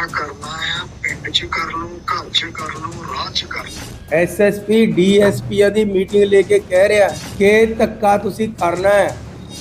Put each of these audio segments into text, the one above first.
ਧੱਕਾ ਕਰਨਾ ਆ ਪਿੰਡ 'ਚ ਕਰ ਲਓ ਘਰ 'ਚ ਕਰ ਲਓ ਰਾਹ 'ਚ ਕਰ ਲਓ ਐਸਐਸਪੀ ਡੀਐਸਪੀ ਦੀ ਮੀਟਿੰਗ ਲੈ ਕੇ ਕਹਿ ਰਿਹਾ ਕਿ ਧੱਕਾ ਤੁਸੀਂ ਕਰਨਾ ਹੈ।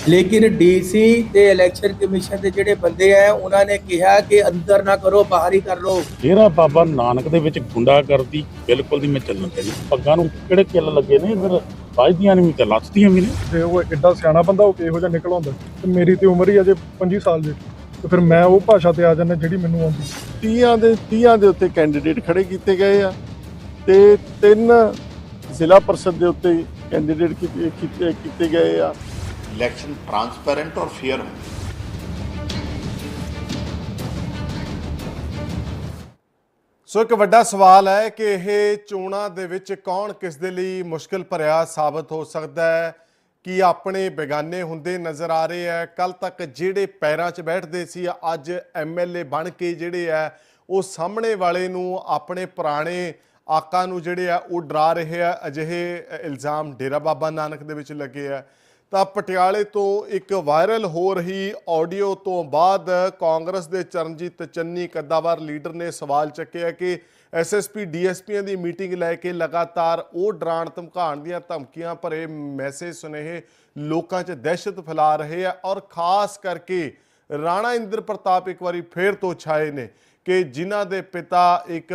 ਲੇਕਿਨ ਡੀਸੀ ਤੇ ਇਲੈਕਸ਼ਨ ਕਮਿਸ਼ਨ ਦੇ ਜਿਹੜੇ ਬੰਦੇ ਆ ਉਹਨਾਂ ਨੇ ਕਿਹਾ ਕਿ ਅੰਦਰ ਨਾ ਕਰੋ ਬਾਹਰ ਹੀ ਕਰ ਲਓ। ਡੇਰਾ ਬਾਬਾ ਨਾਨਕ ਦੇ ਵਿੱਚ ਗੁੰਡਾਗਰਦੀ ਬਿਲਕੁਲ ਨਹੀਂ ਮੈਂ ਚੱਲਣ ਦੇਣੀ ਪੱਗਾਂ ਨੂੰ ਕਿਹੜੇ ਕਿੱਲ ਲੱਗੇ ਨੇ? ਇਧਰ ਵੱਜਦੀਆਂ ਨਹੀਂ ਤੇ ਲੱਥਦੀਆਂ ਵੀ ਨੇ। ਤੇ ਉਹ ਐਡਾ ਸਿਆਣਾ ਬੰਦਾ ਉਹ ਕਿਹੋ ਜਿਹਾ ਨਿਕਲ ਆਉਂਦਾ? ਤੇ ਮੇਰੀ ਤੇ ਉਮਰ ਹੀ ਅਜੇ 25 ਸਾਲ ਦੀ। ਤੇ ਫਿਰ ਮੈਂ ਉਹ ਭਾਸ਼ਾ ਤੇ ਆ ਜਾਂਦਾ ਜਿਹੜੀ ਮੈਨੂੰ ਆਉਂਦੀ। ਤੀਆਂ ਦੇ ਤੀਆਂ ਦੇ ਉੱਤੇ ਕੈਂਡੀਡੇਟ ਖੜੇ ਕੀਤੇ ਗਏ ਆ ਤੇ ਤਿੰਨ ਜ਼ਿਲ੍ਹਾ ਪਰਿਸ਼ਦ ਦੇ ਉੱਤੇ ਕੈਂਡੀਡੇਟ ਕੀਤੇ ਕੀਤੇ ਗਏ ਆ। ਇਲੈਕਸ਼ਨ ਟ੍ਰਾਂਸਪੈਰੈਂਟ ਔਰ ਫੇਅਰ ਸੋ ਇੱਕ ਵੱਡਾ ਸਵਾਲ ਹੈ ਕਿ ਇਹ ਚੋਣਾਂ ਦੇ ਵਿੱਚ ਕੌਣ ਕਿਸ ਦੇ ਲਈ ਮੁਸ਼ਕਲ ਭਰਿਆ ਸਾਬਤ ਹੋ ਸਕਦਾ ਹੈ? ਕਿ ਆਪਣੇ ਬੇਗਾਨੇ ਹੁੰਦੇ ਨਜ਼ਰ ਆ ਰਹੇ ਹੈ ਕੱਲ ਤੱਕ ਜਿਹੜੇ ਪੈਰਾਂ 'ਚ ਬੈਠਦੇ ਸੀ, ਅੱਜ ਐਮਐਲਏ ਬਣ ਕੇ ਜਿਹੜੇ ਆ, ਉਹ ਸਾਹਮਣੇ ਵਾਲੇ ਨੂੰ, ਆਪਣੇ ਪੁਰਾਣੇ ਆਕਾ ਨੂੰ ਜਿਹੜੇ ਆ, ਉਹ ਡਰਾ ਰਹੇ ਆ। ਅਜਿਹੇ ਇਲਜ਼ਾਮ ਡੇਰਾ ਬਾਬਾ ਨਾਨਕ ਦੇ ਵਿੱਚ ਲੱਗੇ ਆ। ਤਾਂ ਪਟਿਆਲੇ ਤੋਂ ਇੱਕ ਵਾਇਰਲ ਹੋ ਰਹੀ ਆਡੀਓ ਤੋਂ ਬਾਅਦ ਕਾਂਗਰਸ ਦੇ ਚਰਨਜੀਤ ਚੰਨੀ, ਕੱਦਾਵਰ ਲੀਡਰ ਨੇ ਸਵਾਲ ਚੱਕਿਆ ਕਿ ਐਸਐਸਪੀ ਡੀਐਸਪੀਆਂ ਦੀ ਮੀਟਿੰਗ ਲੈ ਕੇ ਲਗਾਤਾਰ ਉਹ ਡਰਾਣ ਧਮਕਾਉਣ ਦੀਆਂ ਧਮਕੀਆਂ ਭਰੇ ਮੈਸੇਜ ਸੁਨੇਹੇ ਲੋਕਾਂ 'ਚ ਦਹਿਸ਼ਤ ਫੈਲਾ ਰਹੇ ਆ ਔਰ ਖਾਸ ਕਰਕੇ ਰਾਣਾ ਇੰਦਰ ਪ੍ਰਤਾਪ ਇੱਕ ਵਾਰੀ ਫੇਰ ਤੋਂ ਛਾਏ ਨੇ ਕਿ ਜਿਨ੍ਹਾਂ ਦੇ ਪਿਤਾ ਇੱਕ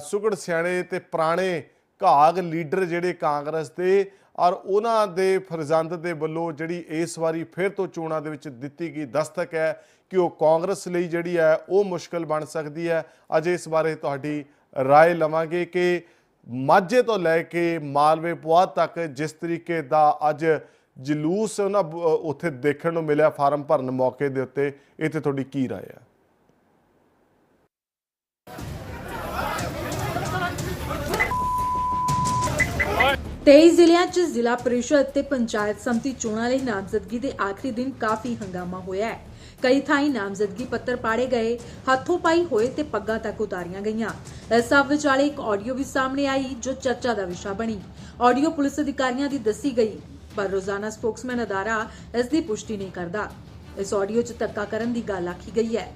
ਸੁਗੜ ਸਿਆਣੇ ਤੇ ਪੁਰਾਣੇ ਘਾਗ ਲੀਡਰ ਜਿਹੜੇ ਕਾਂਗਰਸ ਦੇ ਔਰ ਉਹਨਾਂ ਦੇ ਫਰਜ਼ੰਦ ਦੇ ਵੱਲੋਂ ਜਿਹੜੀ ਇਸ ਵਾਰੀ ਫਿਰ ਤੋਂ ਚੋਣਾਂ ਦੇ ਵਿੱਚ ਦਿੱਤੀ ਗਈ ਦਸਤਕ ਹੈ ਕਿ ਉਹ ਕਾਂਗਰਸ ਲਈ ਜਿਹੜੀ ਹੈ ਉਹ ਮੁਸ਼ਕਲ ਬਣ ਸਕਦੀ ਹੈ ਅਜੇ ਇਸ ਬਾਰੇ ਤੁਹਾਡੀ رائے ਲਵਾਂਗੇ ਕਿ ਮਾਝੇ ਤੋਂ ਲੈ ਕੇ ਮਾਲਵੇ ਪੁਆਧ ਤੱਕ ਜਿਸ ਤਰੀਕੇ ਦਾ ਅੱਜ ਜਲੂਸ ਉਹਨਾਂ ਬ- ਉੱਥੇ ਦੇਖਣ ਨੂੰ ਮਿਲਿਆ ਫਾਰਮ ਭਰਨ ਮੌਕੇ ਦੇ ਉੱਤੇ ਇਹ ਤੇ ਤੁਹਾਡੀ ਕੀ رائے ਹੈ 23 ਜ਼ਿਲ੍ਹਿਆਂ 'ਚ ਜ਼ਿਲ੍ਹਾ ਪਰਿਸ਼ਦ ਤੇ ਪੰਚਾਇਤ ਸਮਿਤੀ ਚੋਣਾਂ ਲਈ ਨਾਮਜ਼ਦਗੀ ਦੇ ਆਖਰੀ ਦਿਨ ਕਾਫੀ ਹੰਗਾਮਾ ਹੋਇਆ ਹੈ। ਕਈ ਥਾਈਂ ਨਾਮਜ਼ਦਗੀ ਪੱਤਰ ਪਾੜੇ ਗਏ, ਹੱਥੋਂ ਪਾਈ ਹੋਏ ਤੇ ਪੱਗਾਂ ਤੱਕ ਉਤਾਰੀਆਂ ਗਈਆਂ। ਇਸ ਸਭ ਵਿਚਾਲੇ ਇੱਕ ਆਡੀਓ ਵੀ ਸਾਹਮਣੇ ਆਈ, ਜੋ ਚਰਚਾ ਦਾ ਵਿਸ਼ਾ ਬਣੀ। ਆਡੀਓ ਪੁਲਿਸ ਅਧਿਕਾਰੀਆਂ ਦੀ ਦੱਸੀ ਗਈ, ਪਰ ਰੋਜ਼ਾਨਾ ਸਪੋਕਸਮੈਨ ਅਦਾਰਾ ਇਸ ਦੀ ਪੁਸ਼ਟੀ ਨਹੀਂ ਕਰਦਾ। ਇਸ ਆਡੀਓ 'ਚ ਧੱਕਾ ਕਰਨ ਦੀ ਗੱਲ ਆਖੀ ਗਈ ਹੈ।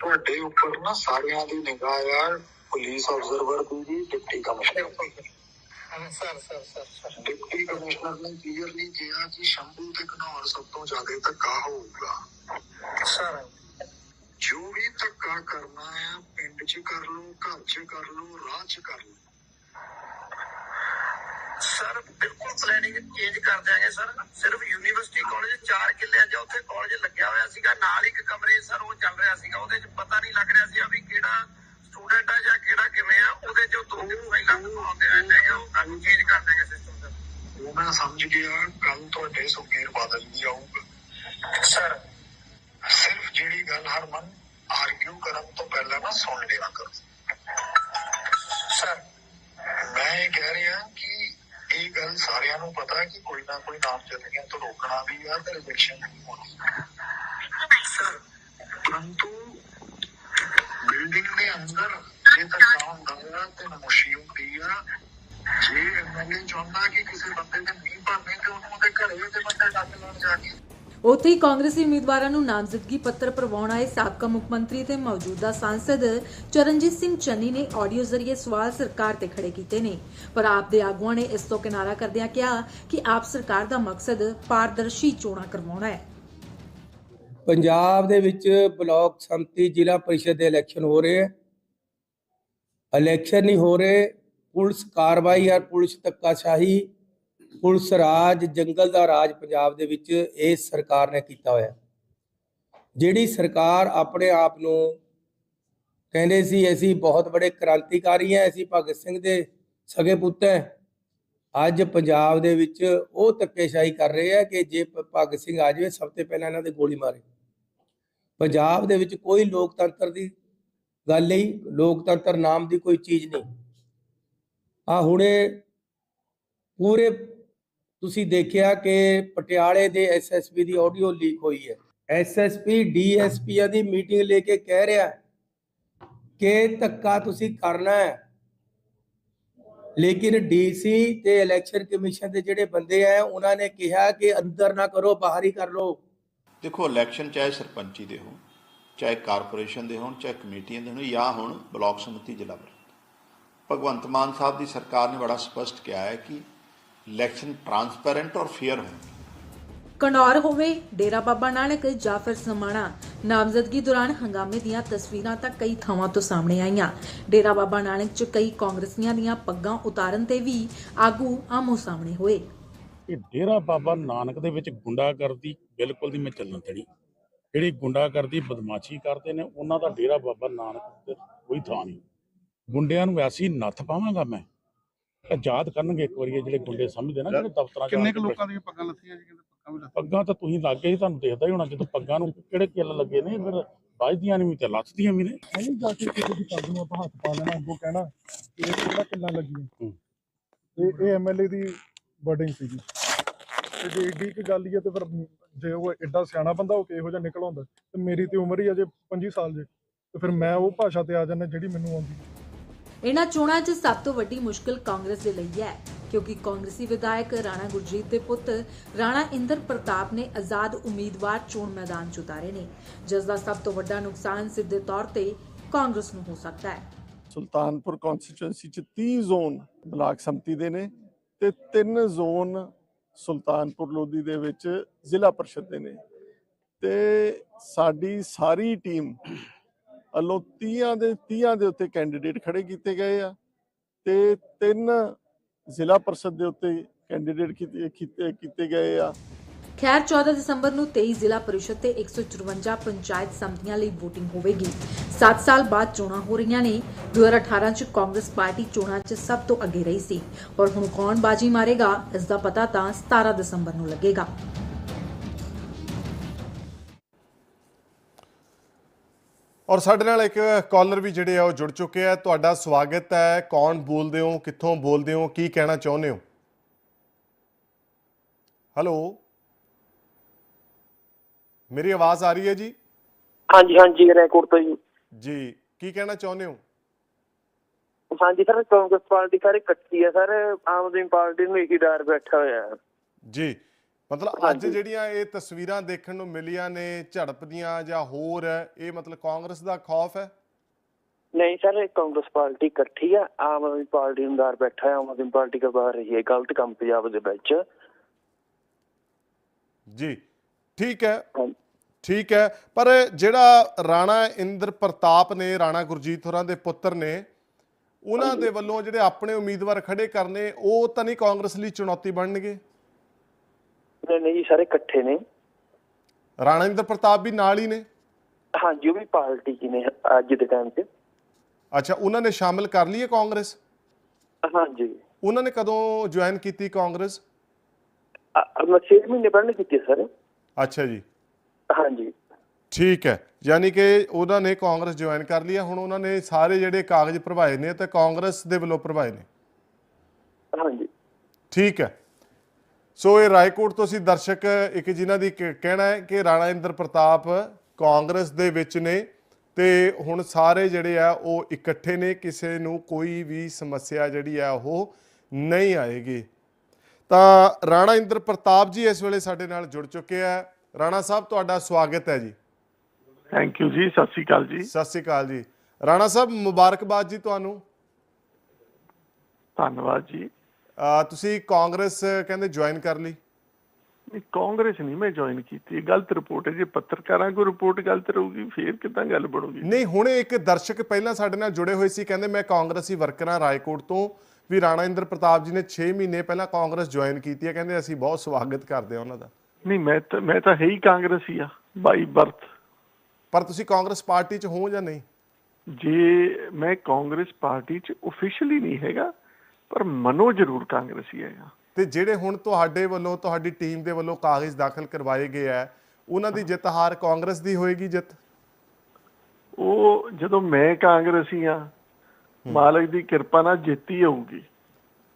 ਤੁਹਾਡੇ ਉੱਪਰ ਨਾ ਸਾਰਿਆਂ ਦੀ ਨਿਗਾਹ ਆ, ਪੁਲਿਸ ਆਬਜ਼ਰਵਰ ਦੀ deputy commissioner. Sir sir sir sir deputy commissioner ਨੇ ਕਲੀਅਰਲੀ ਕਿਹਾ ਕਿ ਸ਼ੰਭੂ ਤੇ ਘਨੌਰ ਸਭ ਤੋਂ ਜ਼ਿਆਦਾ ਧੱਕਾ ਹੋਊਗਾ ਸਰ ਜੋ ਵੀ ਧੱਕਾ ਕਰਨਾ ਆ ਪਿੰਡ 'ਚ ਕਰ ਲਓ ਘਰ 'ਚ ਕਰ ਲਓ ਰਾਹ 'ਚ ਕਰ ਲਓ ਸਰ ਬਿਲਕੁਲ ਪਲੈਨਿੰਗ ਚੇਂਜ ਕਰ ਦਿਆਂਗੇ ਸਰ ਸਿਰਫ ਯੂਨੀਵਰਸਿਟੀ ਕਾਲਜ 4 ਕਿੱਲਿਆਂ 'ਚ ਉੱਥੇ ਕਾਲਜ ਲੱਗਿਆ ਹੋਇਆ ਸੀਗਾ ਨਾਲ ਇੱਕ ਕਮਰੇ ਸਰ ਉਹ ਚੱਲ ਰਿਹਾ ਸੀਗਾ ਉਹਦੇ 'ਚ ਪਤਾ ਨਹੀਂ ਲੱਗ ਰਿਹਾ ਸੀ ਵੀ ਕਿਹੜਾ ਸਟੂਡੈਂਟ ਆ ਜਾਂ ਕਿਹੜਾ ਕਿਵੇਂ ਆ ਉਹਦੇ 'ਚੋਂ ਦੋ ਪਹਿਲਾਂ ਆਉਂਦੇ ਰਹਿੰਦੇ ਹੈਗੇ ਉਹ ਕੱਲ ਚੇਂਜ ਕਰ ਦਿਆਂਗੇ ਸਿਸਟਮ ਸਰ ਉਹ ਮੈਂ ਸਮਝ ਗਿਆ ਕੱਲ ਤੁਹਾਡੇ ਸੁਖਬੀਰ ਬਾਦਲ ਵੀ ਆਊਗਾ। ਸਰ ਸਿਰਫ ਜਿਹੜੀ ਗੱਲ ਹਰਮਨ ਆਰਗਿਊ ਕਰਨ ਤੋਂ ਪਹਿਲਾਂ ਨਾ ਸੁਣ ਲਿਆ ਕਰੋ। ਸਰ ਮੈਂ ਇਹ ਕਹਿ ਰਿਹਾ ਕਿ ਇਹ ਗੱਲ ਸਾਰਿਆਂ ਨੂੰ ਪਤਾ ਕਿ ਕੋਈ ਨਾ ਕੋਈ ਨਾਮਜ਼ਦਗੀਆਂ ਤੋਂ ਰੋਕਣਾ ਵੀ ਆ ਤੇ ਰਿਜੈਕਸ਼ਨ ਨਹੀਂ ਹੋਣੀ ਸਰ ਪਰੰਤੂ ਬਿਲਡਿੰਗ ਦੇ ਅੰਦਰ ਜੇ ਧੱਕਾ ਹੁੰਦਾ ਤੇ ਨਮੋਸ਼ੀ ਹੁੰਦੀ ਆ। ਜੇ ਐਮਐਲਏ ਚਾਹੁੰਦਾ ਕਿ ਕਿਸੇ ਬੰਦੇ ਤੇ ਨਹੀਂ ਭਰਨੇ ਤੇ ਉਹਨੂੰ ਉਹਦੇ ਘਰੇ ਤੇ ਬੰਦੇ ਡੱਕ ਲੈਣ ਜਾ ਕੇ। ਉੱਥੇ ਹੀ ਕਾਂਗਰਸੀ ਉਮੀਦਵਾਰਾਂ ਨੂੰ ਨਾਮਜ਼ਦਗੀ ਪੱਤਰ ਪ੍ਰਵਾਉਣ ਆਏ ਸਾਬਕਾ ਮੁੱਖ ਮੰਤਰੀ ਤੇ ਮੌਜੂਦਾ ਸਾਂਸਦ ਚਰਨਜੀਤ ਸਿੰਘ ਚੰਨੀ ਨੇ ਆਡੀਓ ਜ਼ਰੀਏ ਸਵਾਲ ਸਰਕਾਰ ਤੇ ਖੜੇ ਕੀਤੇ ਨੇ। ਪਰ ਆਪ ਦੇ ਆਗੂਆਂ ਨੇ ਇਸ ਤੋਂ ਕਿਨਾਰਾ ਕਰਦਿਆਂ ਕਿਹਾ ਕਿ ਆਪ ਸਰਕਾਰ ਦਾ ਮਕਸਦ ਪਾਰਦਰਸ਼ੀ ਚੋਣਾਂ ਕਰਵਾਉਣਾ ਹੈ। ਪੰਜਾਬ ਦੇ ਵਿੱਚ ਬਲਾਕ ਸੰਮਤੀ ਜ਼ਿਲ੍ਹਾ ਪਰਿਸ਼ਦ ਦੇ ਇਲੈਕਸ਼ਨ ਹੋ ਰਹੇ ਹੈ ਇਲੈਕਸ਼ਨ ਨਹੀਂ ਹੋ ਰਹੇ, ਪੁਲਿਸ ਕਾਰਵਾਈ ਔਰ ਪੁਲਿਸ ਧੱਕਾਸ਼ਾਹੀ, ਪੁਲਿਸ ਰਾਜ, ਜੰਗਲ ਦਾ ਰਾਜ ਪੰਜਾਬ ਦੇ ਵਿੱਚ ਇਸ ਸਰਕਾਰ ਨੇ ਕੀਤਾ ਹੋਇਆ। ਜਿਹੜੀ ਸਰਕਾਰ ਆਪਣੇ ਆਪ ਨੂੰ ਕਹਿੰਦੇ ਸੀ, ਅਸੀਂ ਬਹੁਤ ਬੜੇ ਕ੍ਰਾਂਤੀਕਾਰੀ ਹਾਂ ਅਸੀਂ ਭਗਤ ਸਿੰਘ ਦੇ ਸਗੇ ਪੁੱਤ ਹੈ ਅੱਜ ਪੰਜਾਬ ਦੇ ਵਿੱਚ ਉਹ ਧੱਕੇਸ਼ਾਹੀ ਕਰ ਰਹੇ ਆ ਕਿ ਜੇ ਭਗਤ ਸਿੰਘ ਆ ਜਾਵੇ, ਸਭ ਤੋਂ ਪਹਿਲਾਂ ਇਹਨਾਂ ਦੇ ਗੋਲੀ ਮਾਰੇ। ਪੰਜਾਬ ਦੇ ਵਿੱਚ ਕੋਈ ਲੋਕਤੰਤਰ ਦੀ ਗੱਲ ਨਹੀਂ, ਲੋਕਤੰਤਰ ਨਾਮ ਦੀ ਕੋਈ ਚੀਜ਼ ਨਹੀਂ। ਆ ਹੁਣੇ ਪੂਰੇ ਤੁਸੀਂ ਦੇਖਿਆ ਕਿ ਪਟਿਆਲੇ ਦੇ ਐਸਐਸਪੀ ਦੀ ਆਡੀਓ ਲੀਕ ਹੋਈ ਹੈ। ਐਸਐਸਪੀ ਡੀਐਸਪੀ ਦੀ ਮੀਟਿੰਗ ਲੈ ਕੇ ਕਹਿ ਰਿਹਾ ਕਿ ਧੱਕਾ ਤੁਸੀਂ ਕਰਨਾ ਹੈ। ਲੇਕਿਨ ਡੀਸੀ ਤੇ ਇਲੈਕਸ਼ਨ ਕਮਿਸ਼ਨ ਦੇ ਜਿਹੜੇ ਬੰਦੇ ਆ, ਉਹਨਾਂ ਨੇ ਕਿਹਾ ਕਿ ਅੰਦਰ ਨਾ ਕਰੋ, ਬਾਹਰ ਹੀ ਕਰ ਲਓ। ਦੇਖੋ ਇਲੈਕਸ਼ਨ ਚਾਹੇ ਸਰਪੰਚੀ ਦੇ ਹੋ ਚਾਹੇ ਕਾਰਪੋਰੇਸ਼ਨ ਦੇ ਹੋਣ, ਚਾਹੇ ਕਮੇਟੀਆਂ ਦੇ ਹੋਣ, ਜਾਂ ਹੁਣ ਬਲਾਕ ਸਮਿਤੀ ਜ਼ਿਲ੍ਹਾ ਪਰਿਸ਼ਦ ਭਗਵੰਤ ਮਾਨ ਸਾਹਿਬ ਦੀ ਸਰਕਾਰ ਨੇ ਬੜਾ ਸਪਸ਼ਟ ਕਿਹਾ ਹੈ ਕਿ ਇਲੈਕਸ਼ਨ ਟਰਾਂਸਪੈਰੈਂਟ ਔਰ ਫੇਅਰ ਹੋਣ। ਕਨੌਰ ਹੋਵੇ, ਡੇਰਾ ਬਾਬਾ ਨਾਨਕ ਜਾਂ ਫਿਰ ਸਮਾਣਾ, ਨਾਮਜ਼ਦਗੀ ਦੌਰਾਨ ਹੰਗਾਮੇ ਦੀਆਂ ਤਸਵੀਰਾਂ ਤਾਂ ਕਈ ਥਾਵਾਂ ਤੋਂ ਸਾਹਮਣੇ ਆਈਆਂ। ਡੇਰਾ ਬਾਬਾ ਨਾਨਕ 'ਚ ਕਈ ਕਾਂਗਰਸੀਆਂ ਦੀਆਂ ਪੱਗਾਂ ਉਤਾਰਨ ਤੇ ਵੀ ਆਗੂ ਆਮੋ ਸਾਹਮਣੇ ਹੋਏ। ਇਹ ਡੇਰਾ ਬਾਬਾ ਨਾਨਕ ਦੇ ਵਿੱਚ ਗੁੰਡਾਗਰਦੀ ਬਿਲਕੁਲ ਨਹੀਂ ਮੈਂ ਚੱਲਣ ਦੇਣੀ। ਜਿਹੜੀ ਗੁੰਡਾਗਰਦੀ ਬਦਮਾਸ਼ੀ ਕਰਦੇ ਨੇ ਉਹਨਾਂ ਦਾ ਡੇਰਾ ਬਾਬਾ ਨਾਨਕ ਤੇ ਕੋਈ ਥਾਂ ਨਹੀਂ। ਗੁੰਡਿਆਂ ਨੂੰ ਐਸੀ ਨੱਥ ਪਾਵਾਂਗਾ ਮੈਂ। ਆਜ਼ਾਦ ਕਰਨਗੇ ਇੱਕ ਵਾਰੀ ਇਹ ਜਿਹੜੇ ਗੁੰਡੇ ਸਮਝਦੇ ਨਾ ਜਿਹੜੇ ਦਫ਼ਤਰਾਂ 'ਚ ਕਿੰਨੇ ਕੁ ਕੇ ਲੋਕਾਂ ਦੀਆਂ ਪੱਗਾਂ ਲੱਥੀਆਂ ਜੀ ਕਹਿੰਦੇ ਪੱਗਾਂ ਵੀ ਲੱਥੀਆਂ? ਪੱਗਾਂ ਤਾਂ ਤੁਸੀਂ ਲੱਗੇ ਹੀ ਤੁਹਾਨੂੰ ਦੇਖਦਾ ਹੀ ਹੋਣਾ ਜਦੋਂ ਪੱਗਾਂ ਨੂੰ ਕਿਹੜੇ ਕਿੱਲ ਲੱਗੇ ਨੇ ਫਿਰ ਵੱਜਦੀਆਂ ਨਹੀਂ ਵੀ ਤੇ ਲੱਥਦੀਆਂ ਵੀ ਨੇ। ਨਹੀਂ ਜਾ ਕੇ ਕਿਸੇ ਦੀ ਪੱਗ ਨੂੰ ਆਪਾਂ ਹੱਥ ਪਾ ਲੈਣਾ ਅੱਗੋਂ ਕਹਿਣਾ ਕਿ ਇਹ ਕਿਹੜਾ ਕਿੰਨਾ ਲੱਗੀ ਹੂੰ। ਤੇ ਇਹ ਐਮਐਲਏ ਦੀ ਵਰਡਿੰਗ ਸੀਗੀ। ਤੇ ਜੇ ਏਡੀ ਕੀ ਗੱਲ ਹੀ ਹੈ ਤੇ ਫਿਰ ਜੇ ਉਹ ਐਡਾ ਸਿਆਣਾ ਬੰਦਾ ਹੋ ਕੇ ਇਹੋ ਜਿਹਾ ਨਿਕਲ ਆਉਂਦਾ ਤੇ ਮੇਰੀ ਤੇ ਉਮਰ ਹੀ ਅਜੇ 25 ਸਾਲ ਜੇ ਤੇ ਫਿਰ ਮੈਂ ਉਹ ਭਾਸ਼ਾ ਤੇ ਆ ਜਾਂਦਾ ਜਿਹੜੀ ਮੈਨੂੰ ਆਉਂਦੀ ਹੈ। ਇਹਨਾਂ ਚੋਣਾਂ 'ਚ ਸਭ ਤੋਂ ਵੱਡੀ ਮੁਸ਼ਕਲ ਕਾਂਗਰਸ ਦੇ ਲਈ ਹੈ ਕਿਉਂਕਿ ਕਾਂਗਰਸੀ ਵਿਧਾਇਕ ਰਾਣਾ ਗੁਰਜੀਤ ਦੇ ਪੁੱਤ ਰਾਣਾ ਇੰਦਰ ਪ੍ਰਤਾਪ ਨੇ ਆਜ਼ਾਦ ਉਮੀਦਵਾਰ ਚੋਣ ਮੈਦਾਨ 'ਚ ਉਤਾਰੇ ਨੇ ਜਿਸ ਦਾ ਸਭ ਤੋਂ ਵੱਡਾ ਨੁਕਸਾਨ ਸਿੱਧੇ ਤੌਰ ਤੇ ਕਾਂਗਰਸ ਨੂੰ ਹੋ ਸਕਦਾ ਹੈ ਸੁਲਤਾਨਪੁਰ ਕਨਸਟੀਚੁਐਂਸੀ ਚ 30 ਜ਼ੋਨ ਬਲਾਕ ਸੰਮਤੀ ਦੇ ਨੇ ਤੇ ਤਿੰਨ ਜ਼ੋਨ ਸੁਲਤਾਨਪੁਰ ਲੋਧੀ ਦੇ ਵਿੱਚ ਜ਼ਿਲ੍ਹਾ ਪਰਿਸ਼ਦ ਦੇ ਨੇ। ਤੇ ਸਾਡੀ ਸਾਰੀ ਟੀਮ ਵੱਲੋਂ 30 ਦੇ 30 ਦੇ ਉੱਤੇ ਕੈਂਡੀਡੇਟ ਖੜੇ ਕੀਤੇ ਗਏ ਆ ਤੇ ਤਿੰਨ ਜ਼ਿਲ੍ਹਾ ਪਰਿਸ਼ਦ ਦੇ ਉੱਤੇ ਕੈਂਡੀਡੇਟ ਕੀਤੇ, ਕੀਤੇ- ਗਏ ਆ। ਖੈਰ 14 ਦਸੰਬਰ ਨੂੰ 23 ਜ਼ਿਲ੍ਹਾ ਪਰਿਸ਼ਦ ਤੇ 154 ਪੰਚਾਇਤ ਸਮਤੀਆਂ ਲਈ VOTING ਹੋਵੇਗੀ। 7 ਸਾਲ ਬਾਅਦ ਚੋਣਾਂ ਹੋ ਰਹੀਆਂ ਨੇ। 2018 ਚ ਕਾਂਗਰਸ ਪਾਰਟੀ ਚੋਣਾਂ 'ਚ ਸਭ ਤੋਂ ਅੱਗੇ ਰਹੀ ਸੀ। ਔਰ ਹੁਣ ਕੌਣ ਬਾਜੀ ਮਾਰੇਗਾ ਇਸ ਦਾ ਪਤਾ ਤਾਂ 17 ਦਸੰਬਰ ਨੂੰ ਲੱਗੇਗਾ। ਔਰ ਸਾਡੇ ਨਾਲ ਇੱਕ ਕਾਲਰ ਵੀ ਜਿਹੜੇ ਆ ਉਹ ਜੁੜ ਚੁੱਕੇ ਆ। ਤੁਹਾਡਾ ਸਵਾਗਤ ਹੈ। ਕੌਣ ਬੋਲਦੇ ਹੋ? ਕਿੱਥੋਂ ਬੋਲਦੇ ਹੋ? ਕੀ ਕਹਿਣਾ ਚਾਹੁੰਦੇ ਹੋ? ਹੈਲੋ ਮੇਰੀ ਆਵਾਜ਼ ਆ ਰਹੀ ਹੈ ਜੀ? ਹਾਂਜੀ ਹਾਂਜੀ ਰੈਕੋਰਡ ਤੋਂ ਜੀ। ਜੀ ਕੀ ਕਹਿਣਾ ਚਾਹੁੰਦੇ ਹੋ? ਹਾਂਜੀ ਸਰ ਕਾਂਗਰਸ ਪਾਰਟੀ ਸਾਰੇ ਇਕੱਠੀ ਹੈ ਸਰ ਆਮ ਆਦਮੀ ਪਾਰਟੀ ਨੂੰ ਇੱਕ ਹੀ ਡਰ ਬੈਠਾ ਹੋਇਆ ਹੈ। ਜੀ ਮਤਲਬ ਅੱਜ। ਜਿਹੜੀਆਂ ਇਹ ਤਸਵੀਰਾਂ ਦੇਖਣ ਨੂੰ ਮਿਲੀਆਂ ਨੇ ਝੜਪ ਦੀਆਂ ਜਾਂ ਹੋਰ ਇਹ ਮਤਲਬ ਕਾਂਗਰਸ ਦਾ ਖੌਫ ਹੈ? ਨਹੀਂ ਸਰ ਇਹ ਕਾਂਗਰਸ ਪਾਰਟੀ ਇਕੱਠੀ ਹੈ ਆਮ ਆਦਮੀ ਪਾਰਟੀ ਨੂੰ ਡਰ ਬੈਠਾ ਹੈ ਆਮ ਆਦਮੀ ਪਾਰਟੀ ਕਾ ਬਾਹਰ ਰਹੀ ਹੈ ਗਲਤ ਕੰਮ ਪੰਜਾਬ ਦੇ ਵਿੱਚ। ਜੀ ਠੀਕ ਹੈ। ਠੀਕ ਹੈ ਪਰ ਜਿਹੜਾ ਰਾਣਾ ਇੰਦਰ ਪ੍ਰਤਾਪ ਨੇ ਰਾਣਾ ਗੁਰਜੀਤ ਹੋਰਾਂ ਦੇ ਪੁੱਤਰ ਨੇ ਉਹਨਾਂ ਦੇ ਵੱਲੋਂ ਜਿਹੜੇ ਆਪਣੇ ਉਮੀਦਵਾਰ ਖੜੇ ਕਰਨੇ ਉਹ ਤਾਂ ਨਹੀਂ ਕਾਂਗਰਸ ਲਈ ਚੁਣੌਤੀ ਬਣਨਗੇ? ਨਹੀਂ ਨਹੀਂ ਜੀ ਸਾਰੇ ਇਕੱਠੇ ਨੇ। ਰਾਣਾ ਇੰਦਰ ਪ੍ਰਤਾਪ ਵੀ ਨਾਲ ਹੀ ਨੇ? ਹਾਂਜੀ ਉਹ ਵੀ ਪਾਰਟੀ ਕੀ ਨੇ ਅੱਜ ਦੇ ਟਾਈਮ 'ਚ। ਅੱਛਾ ਉਹਨਾਂ ਨੇ ਸ਼ਾਮਿਲ ਕਰ ਲਈ ਹੈ ਕਾਂਗਰਸ? ਹਾਂਜੀ। ਉਹਨਾਂ ਨੇ ਕਦੋਂ ਜੁਆਇਨ ਕੀਤੀ ਕਾਂਗਰਸ? ਮੈਂ 6 ਮਹੀਨੇ ਪਹਿਲਾਂ ਕੀਤੀ ਸਰ। ਅੱਛਾ ਜੀ। ਹਾਂਜੀ। ਠੀਕ ਹੈ ਯਾਨੀ ਕਿ ਉਹਨਾਂ ਨੇ ਕਾਂਗਰਸ ਜੁਆਇਨ ਕਰ ਲਿਆ ਹੁਣ ਉਹਨਾਂ ਨੇ ਸਾਰੇ ਜਿਹੜੇ ਕਾਗਜ਼ ਭਰਵਾਏ ਨੇ ਤੇ ਕਾਂਗਰਸ ਦੇ ਵੱਲੋਂ ਭਰਵਾਏ ਨੇ। ਹਾਂਜੀ। ਠੀਕ ਹੈ। ਸੋ ਇਹ ਰਾਏਕੋਟ ਤੋਂ ਅਸੀਂ ਦਰਸ਼ਕ ਇੱਕ ਜਿਨ੍ਹਾਂ ਦੀ ਕਹਿਣਾ ਹੈ ਕਿ ਰਾਣਾ ਇੰਦਰ ਪ੍ਰਤਾਪ ਕਾਂਗਰਸ ਦੇ ਵਿੱਚ ਨੇ ਤੇ ਹੁਣ ਸਾਰੇ ਜਿਹੜੇ ਆ ਉਹ ਇਕੱਠੇ ਨੇ ਕਿਸੇ ਨੂੰ ਕੋਈ ਵੀ ਸਮੱਸਿਆ ਜਿਹੜੀ ਆ ਉਹ ਨਹੀਂ ਆਏਗੀ। ਤਾਂ ਰਾਣਾ ਇੰਦਰ ਪ੍ਰਤਾਪ ਜੀ ਇਸ ਵੇਲੇ ਸਾਡੇ ਨਾਲ ਜੁੜ ਚੁੱਕੇ ਆ। ਰਾਣਾ ਸਾਹਿਬ ਤੁਹਾਡਾ ਸਵਾਗਤ ਹੈ ਜੀ। ਥੈਂਕ ਯੂ ਜੀ ਸਤਿ ਸ਼੍ਰੀ ਅਕਾਲ ਜੀ। ਸਤਿ ਸ੍ਰੀ ਅਕਾਲ ਜੀ। ਰਾਣਾ ਸਾਹਿਬ ਮੁਬਾਰਕਬਾਦ ਜੀ ਤੁਹਾਨੂੰ। ਧੰਨਵਾਦ ਜੀ। ਤੁਸੀਂ ਕਾਂਗਰਸ ਕਹਿੰਦੇ ਜੁਆਇਨ ਕਰ ਲਈ। ਨਹੀਂ ਕਾਂਗਰਸ ਨਹੀਂ ਮੈਂ ਜੁਆਇਨ ਕੀਤੀ। ਗਲਤ ਰਿਪੋਰਟ ਹੈ ਜੇ ਪੱਤਰਕਾਰਾਂ ਕੋਲ ਰਿਪੋਰਟ ਗਲਤ ਰਹੂਗੀ ਫੇਰ ਕਿਦਾਂ ਗੱਲ ਬਣੂਗੀ? ਨਹੀਂ ਹੁਣੇ ਇੱਕ ਦਰਸ਼ਕ ਪਹਿਲਾਂ ਸਾਡੇ ਨਾਲ ਜੁੜੇ ਹੋਏ ਸੀ ਕਹਿੰਦੇ ਮੈਂ ਕਾਂਗਰਸੀ ਵਰਕਰਾਂ ਰਾਏਕੋਟ ਤੋਂ। ਵੀ ਰਾਣਾ ਇੰਦਰ ਪ੍ਰਤਾਪ ਜੀ ਨੇ 6 ਮਹੀਨੇ ਪਹਿਲਾਂ ਕਾਂਗਰਸ ਜੁਆਇਨ ਕੀਤੀ ਹੈ ਕਹਿੰਦੇ ਅਸੀਂ ਬਹੁਤ ਸਵਾਗਤ ਕਰਦੇ ਹਾਂ ਉਹਨਾਂ ਦਾ। ਨਹੀਂ ਮੈਂ ਤਾਂ ਮੈਂ ਤਾਂ ਹੈ ਹੀ ਕਾਂਗਰਸੀ ਆ ਬਾਈ ਬਰਥ ਪਰ ਤੁਸੀਂ ਕਾਂਗਰਸ ਪਾਰਟੀ 'ਚ ਹੋ ਜਾਂ ਨਹੀਂ? ਜੇ ਮੈਂ ਕਾਂਗਰਸ ਪਾਰਟੀ ਚ ਆਫੀਸ਼ੀਅਲੀ ਨਹੀਂ ਹੈਗਾ ਪਰ ਮਨੋ ਜ਼ਰੂਰ ਕਾਂਗਰਸੀ ਹੈਗਾ ਤੇ ਜਿਹੜੇ ਹੁਣ ਤੁਹਾਡੇ ਵੱਲੋਂ ਤੁਹਾਡੀ ਟੀਮ ਦੇ ਵੱਲੋਂ ਕਾਗਜ਼ ਦਾਖਲ ਕਰਵਾਏ ਗਏ ਆ ਉਹਨਾਂ ਦੀ ਜਿੱਤ ਹਾਰ ਕਾਂਗਰਸ ਦੀ ਹੋਏਗੀ ਜਿੱਤ? ਉਹ ਜਦੋਂ ਮੈਂ ਕਾਂਗਰਸੀ ਆ ਮਾਲਕ ਦੀ ਕਿਰਪਾ ਨਾਲ ਜਿੱਤੀ ਹੋਊਗੀ।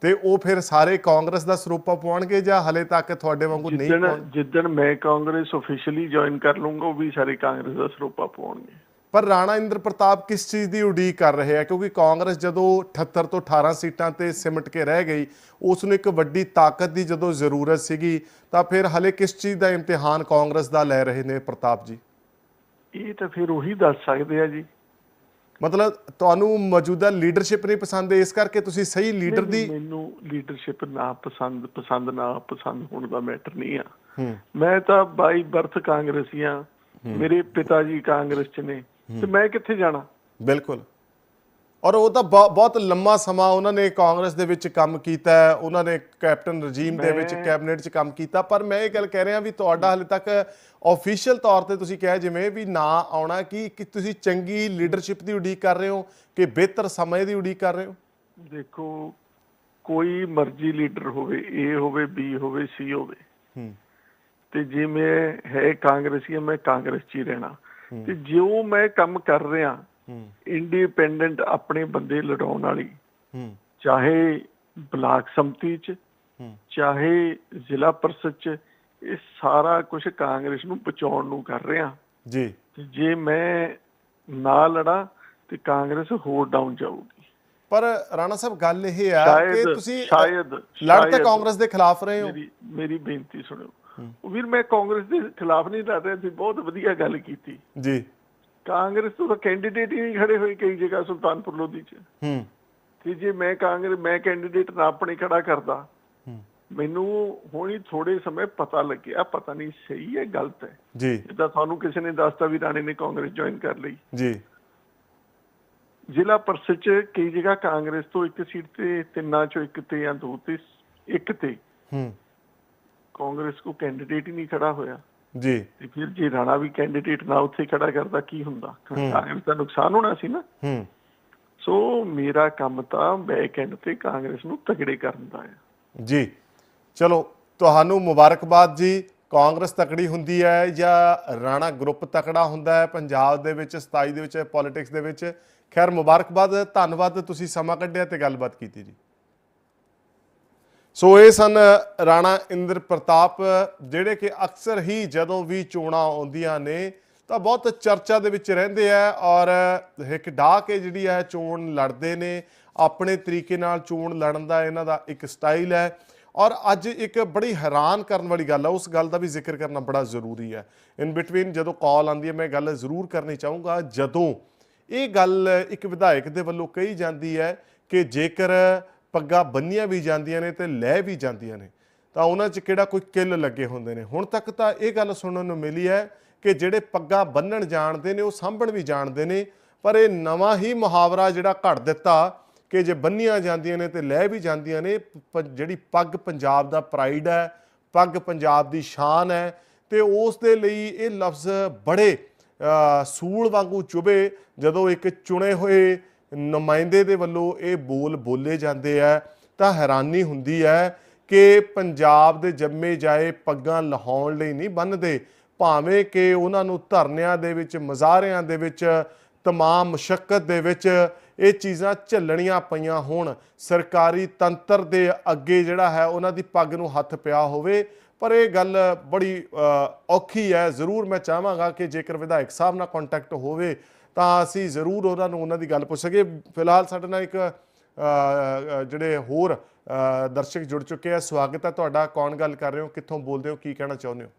ਤੇ ਉਹ ਫਿਰ ਸਾਰੇ ਕਾਂਗਰਸ ਦਾ ਸਰੂਪਾ ਪਾਉਣਗੇ ਜਾਂ ਹਲੇ ਤੱਕ ਤੁਹਾਡੇ ਵਾਂਗੂ ਨਹੀਂ ਜਿੱਦਣ ਪਾਉਣ- ਜਿੱਦਣ ਮੈਂ ਕਾਂਗਰਸ ਆਫੀਸ਼ੀਅਲੀ ਜੁਆਇਨ ਕਰ ਲੂੰਗਾ ਉਹ ਵੀ ਸਾਰੇ ਕਾਂਗਰਸ ਦਾ ਸਰੂਪਾ ਪਾਉਣਗੇ। ਪਰ ਰਾਣਾ ਇੰਦਰ ਪ੍ਰਤਾਪ ਕਿਸ ਚੀਜ਼ ਦੀ ਉਡੀਕ ਕਰ ਰਹੇ ਆ? ਕਿਉਂਕਿ ਕਾਂਗਰਸ ਜਦੋਂ 78 ਤੋਂ 18 ਸੀਟਾਂ ਤੇ ਸਿਮਟ ਕੇ ਰਹਿ ਗਈ ਉਸ ਨੂੰ ਇੱਕ ਵੱਡੀ ਤਾਕਤ ਦੀ ਜਦੋਂ ਜ਼ਰੂਰਤ ਸੀਗੀ ਤਾਂ ਫਿਰ ਹਲੇ ਕਿਸ ਚੀਜ਼ ਦਾ ਇਮਤਿਹਾਨ ਕਾਂਗਰਸ ਦਾ ਲੈ ਰਹੇ ਨੇ ਪ੍ਰਤਾਪ ਜੀ? ਇਹ ਤਾਂ ਫਿਰ ਉਹੀ ਦੱਸ ਸਕਦੇ ਆ ਜੀ। ਮਤਲਬ ਤੁਹਾਨੂੰ ਮੌਜੂਦਾ ਲੀਡਰਸ਼ਿਪ ਨਹੀਂ ਪਸੰਦ ਇਸ ਕਰਕੇ ਤੁਸੀਂ ਸਹੀ ਲੀਡਰ ਦੀ ਮੈਨੂੰ ਲੀਡਰਸ਼ਿਪ ਨਾ ਪਸੰਦ ਪਸੰਦ ਨਾ ਪਸੰਦ ਹੋਣ ਦਾ ਮੈਟਰ ਨਹੀਂ ਆ। ਮੈਂ ਤਾਂ ਬਾਈ ਬਰਥ ਕਾਂਗਰਸੀ ਆ। ਮੇਰੇ ਪਿਤਾ ਜੀ ਕਾਂਗਰਸ ਚ ਨੇ। ਤੇ ਮੈਂ ਕਿੱਥੇ ਜਾਣਾ? ਬਿਲਕੁਲ। ਔਰ ਉਹ ਤਾਂ ਬਹੁ- ਬਹੁਤ ਲੰਮਾ ਸਮਾਂ ਉਹਨਾਂ ਨੇ ਕਾਂਗਰਸ ਦੇ ਵਿੱਚ ਕੰਮ ਕੀਤਾ ਹੈ ਉਹਨਾਂ ਨੇ ਕੈਪਟਨ ਰਜੀਮ ਦੇ ਵਿੱਚ ਕੈਬਨਿਟ 'ਚ ਕੰਮ ਕੀਤਾ ਪਰ ਮੈਂ ਇਹ ਗੱਲ ਕਹਿ ਰਿਹਾ ਵੀ ਤੁਹਾਡਾ ਹਲੇ ਤੱਕ ਆਫੀਸ਼ੀਅਲ ਤੌਰ ਤੇ ਤੁਸੀਂ ਕਿਹਾ ਜਿਵੇਂ ਵੀ ਨਾ ਆਉਣਾ ਕਿ ਕਿ ਤੁਸੀਂ ਚੰਗੀ ਲੀਡਰਸ਼ਿਪ ਦੀ ਉਡੀਕ ਕਰ ਰਹੇ ਹੋ ਕਿ ਬਿਹਤਰ ਸਮੇਂ ਦੀ ਉਡੀਕ ਕਰ ਰਹੇ ਹੋ? ਦੇਖੋ ਕੋਈ ਮਰਜ਼ੀ ਲੀਡਰ ਹੋਵੇ ਏ ਹੋਵੇ ਬੀ ਹੋਵੇ ਸੀ ਹੋਵੇ। ਹੂੰ। ਤੇ ਜੇ ਮੈਂ ਹੈ ਕਾਂਗਰਸੀ ਮੈਂ ਕਾਂਗਰਸ 'ਚ ਹੀ ਰਹਿਣਾ। ਤੇ ਜਿਉਂ ਮੈਂ ਕੰਮ ਕਰ ਰਿਹਾ ਹੂੰ ਇੰਡੀਪੈਂਡੈਂਟ ਆਪਣੇ ਬੰਦੇ ਲੜਾਉਣ ਵਾਲੀ। ਹੂੰ। ਚਾਹੇ ਬਲਾਕ ਸੰਮਤੀ 'ਚ ਹੂੰ। ਚਾਹੇ ਜ਼ਿਲ੍ਹਾ ਪਰਿਸ਼ਦ 'ਚ ਇਹ ਸਾਰਾ ਕੁਝ ਕਾਂਗਰਸ ਨੂੰ ਬਚਾਉਣ ਨੂੰ ਕਰ ਰਿਹਾ। ਜੀ। ਤੇ ਜੇ ਮੈਂ ਨਾ ਲੜਾ ਤੇ ਕਾਂਗਰਸ ਹੋਰ ਡਾਊਨ ਜਾਊਗੀ। ਪਰ ਰਾਣਾ ਸਾਹਿਬ ਗੱਲ ਇਹ ਆ ਕਿ ਤੁਸੀਂ ਸ਼ਾਇਦ ਲੜ ਤਾਂ ਕਾਂਗਰਸ ਦੇ ਖਿਲਾਫ ਰਹੇ ਹੋ। ਮੇਰੀ ਮੇਰੀ ਬੇਨਤੀ ਉਹ ਵੀਰ ਮੈਂ ਕਾਂਗਰਸ ਦੇ ਖਿਲਾਫ ਨਹੀਂ ਲੜ ਰਿਹਾ ਸੀ ਬਹੁਤ ਵਧੀਆ ਗੱਲ ਕੀਤੀ। ਜੀ। ਕਾਂਗਰਸ ਤੋਂ ਤਾਂ ਕੈਂਡੀਡੇਟ ਹੀ ਨਹੀਂ ਖੜੇ ਹੋਏ ਕਈ ਜਗ੍ਹਾ ਸੁਲਤਾਨਪੁਰ ਲੋਧੀ 'ਚ। ਹੂੰ। ਤੇ ਜੇ ਮੈਂ ਕਾਂਗਰਸ ਮੈਂ ਕੈਂਡੀਡੇਟ ਨਾ ਆਪਣੇ ਖੜਾ ਕਰਦਾ ਮੈਨੂੰ ਹੁਣੀ ਥੋੜੇ ਸਮੇਂ ਪਤਾ ਲੱਗਿਆ ਪਤਾ ਨਹੀਂ ਸਹੀ ਹੈ ਗਲਤ ਹੈ। ਜੀ। ਜਿੱਦਾਂ ਤੁਹਾਨੂੰ ਕਿਸੇ ਨੇ ਦੱਸਤਾ ਵੀ ਰਾਣੇ ਨੇ ਕਾਂਗਰਸ ਜੁਆਇਨ ਕਰ ਲਈ। ਜੀ। ਜ਼ਿਲ੍ਹਾ ਪਰਿਸ਼ਦ ਚ ਕਈ ਜਗ੍ਹਾ ਕਾਂਗਰਸ ਤੋਂ ਇੱਕ ਸੀਟ ਤੇ ਤਿੰਨਾਂ ਚੋਂ ਇੱਕ ਤੇ ਜਾਂ ਦੋ ਤੇ ਇੱਕ ਤੇ। ਹੂੰ। ਕਾਂਗਰਸ ਕੋ ਕੈਂਡੀਡੇਟ ਹੀ ਨਹੀਂ ਖੜਾ ਹੋਇਆ। ਜੀ। ਤੇ ਫਿਰ ਜੇ ਰਾਣਾ ਵੀ ਕੈਂਡੀਡੇਟ ਨਾ ਉੱਥੇ ਖੜਾ ਕਰਦਾ ਕੀ ਹੁੰਦਾ? ਕਾਂਗਰਸ ਦਾ ਨੁਕਸਾਨ ਹੋਣਾ ਸੀ ਨਾ। ਹੂੰ। ਸੋ ਮੇਰਾ ਕੰਮ ਤਾਂ ਬੈਕ ਐਂਡ ਤੇ ਕਾਂਗਰਸ ਨੂੰ ਤਗੜੇ ਕਰਨ ਦਾ ਹੈ ਜੀ। ਚਲੋ ਤੁਹਾਨੂੰ ਮੁਬਾਰਕਬਾਦ ਜੀ। ਕਾਂਗਰਸ ਤਕੜੀ ਹੁੰਦੀ ਹੈ ਜਾਂ ਰਾਣਾ ਗਰੁੱਪ ਤਕੜਾ ਹੁੰਦਾ ਹੈ? ਪੰਜਾਬ ਦੇ ਵਿੱਚ 27 ਦੇ ਵਿੱਚ ਪੋਲਿਟਿਕਸ ਦੇ ਵਿੱਚ। ਖੈਰ ਮੁਬਾਰਕਬਾਦ ਧੰਨਵਾਦ ਤੁਸੀਂ ਸਮਾਂ ਕੱਢਿਆ ਤੇ ਗੱਲਬਾਤ ਕੀਤੀ ਜੀ। ਸੋ ਇਹ ਸਨ ਰਾਣਾ ਇੰਦਰ ਪ੍ਰਤਾਪ, ਜਿਹੜੇ ਕਿ ਅਕਸਰ ਹੀ ਜਦੋਂ ਵੀ ਚੋਣਾਂ ਆਉਂਦੀਆਂ ਨੇ, ਤਾਂ ਬਹੁਤ ਚਰਚਾ ਦੇ ਵਿੱਚ ਰਹਿੰਦੇ ਆ ਔਰ ਇੱਕ ਡਾਹ ਕੇ ਜਿਹੜੀ ਹੈ ਚੋਣ ਲੜਦੇ ਨੇ, ਆਪਣੇ ਤਰੀਕੇ ਨਾਲ ਚੋਣ ਲੜਨ ਦਾ ਇਹਨਾਂ ਦਾ ਇੱਕ ਸਟਾਈਲ ਹੈ। ਔਰ ਅੱਜ ਇੱਕ ਬੜੀ ਹੈਰਾਨ ਕਰਨ ਵਾਲੀ ਗੱਲ ਹੈ ਉਸ ਗੱਲ ਦਾ ਵੀ ਜ਼ਿਕਰ ਕਰਨਾ ਬੜਾ ਜ਼ਰੂਰੀ ਹੈ। ਇਨ ਬਿਟਵੀਨ ਜਦੋਂ ਕਾਲ ਆਉਂਦੀ ਹੈ, ਮੈਂ ਗੱਲ ਜ਼ਰੂਰ ਕਰਨੀ ਚਾਹੂੰਗਾ, ਜਦੋਂ ਇਹ ਗੱਲ ਇੱਕ ਵਿਧਾਇਕ ਦੇ ਵੱਲੋਂ ਕਹੀ ਜਾਂਦੀ ਹੈ ਕਿ ਜੇਕਰ ਪੱਗਾਂ ਬੰਨੀਆਂ ਵੀ ਜਾਂਦੀਆਂ ਨੇ ਤੇ ਲੈ ਵੀ ਜਾਂਦੀਆਂ ਨੇ। ਤਾਂ ਉਹਨਾਂ 'ਚ ਕਿਹੜਾ ਕੋਈ ਕਿੱਲ ਲੱਗੇ ਹੁੰਦੇ ਨੇ? ਹੁਣ ਤੱਕ ਤਾਂ ਇਹ ਗੱਲ ਸੁਣਨ ਨੂੰ ਮਿਲੀ ਹੈ ਕਿ ਜਿਹੜੇ ਪੱਗਾਂ ਬੰਨਣ ਜਾਣਦੇ ਨੇ, ਉਹ ਸਾਂਭਣ ਵੀ ਜਾਣਦੇ ਨੇ, ਪਰ ਇਹ ਨਵਾਂ ਹੀ ਮੁਹਾਵਰਾ ਜਿਹੜਾ ਘੜ ਦਿੱਤਾ ਕਿ ਜੇ ਬੰਨੀਆਂ ਜਾਂਦੀਆਂ ਨੇ ਤੇ ਲੈ ਵੀ ਜਾਂਦੀਆਂ ਨੇ, ਪ- ਜਿਹੜੀ ਪੱਗ ਪੰਜਾਬ ਦਾ ਪ੍ਰਾਈਡ ਹੈ, ਪੱਗ ਪੰਜਾਬ ਦੀ ਸ਼ਾਨ ਹੈ ਤੇ ਉਸ ਦੇ ਲਈ ਇਹ ਲਫ਼ਜ਼ ਬੜੇ ਸੂਲ ਵਾਂਗੂ ਚੁਭੇ ਜਦੋਂ ਇੱਕ ਚੁਣੇ ਹੋਏ ਨੁਮਾਇੰਦੇ ਦੇ ਵੱਲੋਂ ਇਹ ਬੋਲ ਬੋਲੇ ਜਾਂਦੇ ਆ, ਤਾਂ ਹੈਰਾਨੀ ਹੁੰਦੀ ਹੈ ਕਿ ਪੰਜਾਬ ਦੇ ਜੰਮੇ ਜਾਏ ਪੱਗਾਂ ਲਹਾਉਣ ਲਈ ਨਹੀਂ ਬੰਨਦੇ ਭਾਵੇਂ ਕਿ ਉਹਨਾਂ ਨੂੰ ਧਰਨਿਆਂ ਦੇ ਵਿੱਚ, ਮਜ਼ਾਰਿਆਂ ਦੇ ਵਿੱਚ, ਤਮਾਮ ਮੁਸ਼ਕਲ ਦੇ ਵਿੱਚ ਇਹ ਚੀਜ਼ਾਂ ਝੱਲਣੀਆਂ ਪਈਆਂ ਹੋਣ। ਸਰਕਾਰੀ ਤੰਤਰ ਦੇ ਅੱਗੇ ਜਿਹੜਾ ਹੈ ਉਹਨਾਂ ਦੀ ਪੱਗ ਨੂੰ ਹੱਥ ਪਿਆ ਹੋਵੇ, ਪਰ ਇਹ ਗੱਲ ਬੜੀ ਔਖੀ ਹੈ। ਜ਼ਰੂਰ ਮੈਂ ਚਾਹਾਂਗਾ ਕਿ ਜੇਕਰ ਵਿਧਾਇਕ ਸਾਹਿਬ ਨਾਲ ਕੰਟੈਕਟ ਹੋਵੇ ਤਾਂ ਅਸੀਂ ਜ਼ਰੂਰ ਉਹਨਾਂ ਨੂੰ ਉਹਨਾਂ ਦੀ ਗੱਲ ਪੁੱਛ ਸਕੇ। ਫਿਲਹਾਲ ਸਾਡੇ ਨਾਲ ਇੱਕ ਜਿਹੜੇ ਹੋਰ ਦਰਸ਼ਕ ਜੁੜ ਚੁੱਕੇ ਆ। ਸਵਾਗਤ ਹੈ ਤੁਹਾਡਾ। ਕੌਣ ਗੱਲ ਕਰ ਰਹੇ ਹੋ? ਕਿੱਥੋਂ ਬੋਲਦੇ ਹੋ? ਕੀ ਕਹਿਣਾ ਚਾਹੁੰਦੇ ਹੋ?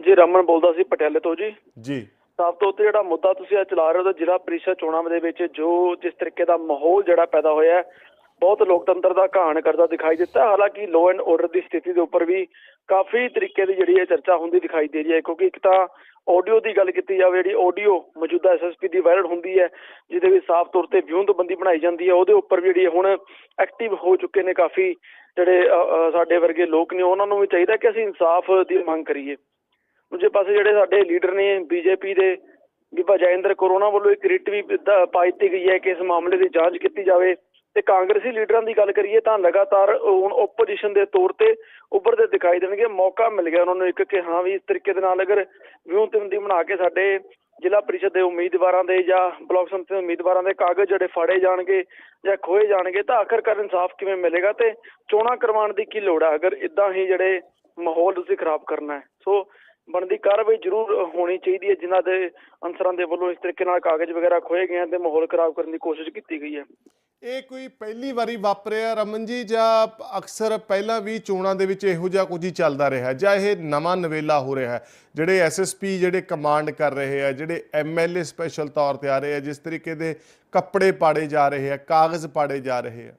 ਜੀ ਰਮਨ ਬੋਲਦਾ ਸੀ ਪਟਿਆਲੇ ਤੋਂ ਜੀ। ਜੀ। ਸਭ ਤੋਂ ਉੱਤੇ ਜਿਹੜਾ ਮੁੱਦਾ ਤੁਸੀਂ ਅੱਜ ਚਲਾ ਰਹੇ ਹੋ ਤਾਂ ਜ਼ਿਲ੍ਹਾ ਪ੍ਰੀਸ਼ਦ ਚੋਣਾਂ ਦੇ ਵਿੱਚ ਜੋ ਜਿਸ ਤਰੀਕੇ ਦਾ ਮਾਹੌਲ ਜਿਹੜਾ ਪੈਦਾ ਹੋਇਆ ਬਹੁਤ ਲੋਕਤੰਤਰ ਦਾ ਘਾਣ ਕਰਦਾ ਦਿਖਾਈ ਦਿੱਤਾ। ਹਾਲਾਂਕਿ ਲੋ ਐਂਡ ਆਰਡਰ ਦੀ ਸਥਿਤੀ ਦੇ ਉੱਪਰ ਵੀ ਕਾਫੀ ਤਰੀਕੇ ਦੀ ਜਿਹੜੀ ਇਹ ਚਰਚਾ ਹੁੰਦੀ ਦਿਖਾਈ ਦੇ ਰਹੀ ਹੈ। ਕਿਉਂਕਿ ਇੱਕ ਤਾਂ ਆਡੀਓ ਦੀ ਗੱਲ ਕੀਤੀ ਜਾਵੇ, ਜਿਹੜੀ ਆਡੀਓ ਮੌਜੂਦਾ ਐਸਐਸਪੀ ਦੀ ਵਾਇਰਲ ਹੁੰਦੀ ਹੈ, ਜਿਹਦੇ ਵਿੱਚ ਸਾਫ਼ ਤੌਰ ਤੇ ਵਿਉਂਤਬੰਦੀ ਬਣਾਈ ਜਾਂਦੀ ਹੈ, ਉਹਦੇ ਉੱਪਰ ਵੀ ਜਿਹੜੀ ਹੁਣ ਐਕਟਿਵ ਹੋ ਚੁੱਕੇ ਨੇ ਕਾਫੀ ਜਿਹੜੇ ਸਾਡੇ ਵਰਗੇ ਲੋਕ ਨੇ, ਉਹਨਾਂ ਨੂੰ ਵੀ ਚਾਹੀਦਾ ਕਿ ਅਸੀਂ ਇਨਸਾਫ ਦੀ ਮੰਗ ਕਰੀਏ। ਦੂਜੇ ਪਾਸੇ ਜਿਹੜੇ ਸਾਡੇ ਲੀਡਰ ਨੇ ਬੀਜੇਪੀ ਦੇ ਬੀਬਾ ਜੈਇੰਦਰ ਕਰੋਨਾ ਵੱਲੋਂ ਇੱਕ ਰਿਟ ਵੀ ਦ- ਪਾ ਦਿੱਤੀ ਗਈ ਹੈ ਕਿ ਇਸ ਮਾਮਲੇ ਦੀ ਜਾਂਚ ਕੀਤੀ ਜਾਵੇ। ਤੇ ਕਾਂਗਰਸੀ ਲੀਡਰਾਂ ਦੀ ਗੱਲ ਕਰੀਏ ਤਾਂ ਲਗਾਤਾਰ ਹੁਣ ਓਪੋਜੀਸ਼ਨ ਦੇ ਤੌਰ ਤੇ ਉੱਭਰਦੇ ਦਿਖਾਈ ਦੇਣਗੇ, ਮੌਕਾ ਮਿਲ ਗਿਆ ਉਹਨਾਂ ਨੂੰ ਇੱਕ ਕਿ ਹਾਂ ਵੀ ਇਸ ਤਰੀਕੇ ਦੇ ਨਾਲ ਅਗਰ ਵਿਉਂਤਬੰਦੀ ਬਣਾ ਕੇ ਸਾਡੇ ਜ਼ਿਲ੍ਹਾ ਪ੍ਰੀਸ਼ਦ ਦੇ ਉਮੀਦਵਾਰਾਂ ਦੇ ਜਾਂ ਬਲਾਕ ਸੰਮਤੀ ਦੇ ਉਮੀਦਵਾਰਾਂ ਦੇ ਕਾਗਜ਼ ਜਿਹੜੇ ਫਾੜੇ ਜਾਣਗੇ ਜਾਂ ਖੋਏ ਜਾਣਗੇ ਤਾਂ ਆਖਰਕਾਰ ਇਨਸਾਫ ਕਿਵੇਂ ਮਿਲੇਗਾ ਤੇ ਚੋਣਾਂ ਕਰਵਾਉਣ ਦੀ ਕੀ ਲੋੜ ਹੈ ਅਗਰ ਇਦਾਂ ਹੀ ਜਿਹੜੇ ਮਾਹੌਲ ਤੁਸੀਂ ਖਰਾਬ ਕਰਨਾ ਹੈ। ਸੋ ਬਣਦੀ ਕਾਰਵਾਈ ਜ਼ਰੂਰ ਹੋਣੀ ਚਾਹੀਦੀ ਹੈ, ਜਿਨ੍ਹਾਂ ਦੇ ਅਨਸਰਾਂ ਦੇ ਵੱਲੋਂ ਇਸ ਤਰੀਕੇ ਨਾਲ ਕਾਗਜ਼ ਵਗੈਰਾ ਖੋਏ ਗਏ ਹਨ ਤੇ ਮਾਹੌਲ ਖਰਾਬ ਕਰਨ ਦੀ ਕੋਸ਼ਿਸ਼ ਕੀਤੀ ਗਈ ਹੈ। ਇਹ ਕੋਈ ਪਹਿਲੀ ਵਾਰੀ ਵਾਪਰਿਆ ਰਮਨ ਜੀ, ਜਾਂ ਅਕਸਰ ਪਹਿਲਾਂ ਵੀ ਚੋਣਾਂ ਦੇ ਵਿੱਚ ਇਹੋ ਜਿਹਾ ਕੁਝ ਹੀ ਚੱਲਦਾ ਰਿਹਾ, ਜਾਂ ਇਹ ਨਵਾਂ ਨਵੇਲਾ ਹੋ ਰਿਹਾ ਹੈ? ਜਿਹੜੇ ਐਸਐਸਪੀ ਜਿਹੜੇ ਕਮਾਂਡ ਕਰ ਰਹੇ ਆ, ਜਿਹੜੇ ਐਮਐਲਏ ਸਪੈਸ਼ਲ ਤੌਰ ਤੇ ਆ ਰਹੇ ਆ, ਜਿਸ ਤਰੀਕੇ ਦੇ ਕੱਪੜੇ ਪਾੜੇ ਜਾ ਰਹੇ ਆ, ਕਾਗਜ਼ ਪਾੜੇ ਜਾ ਰਹੇ ਆ?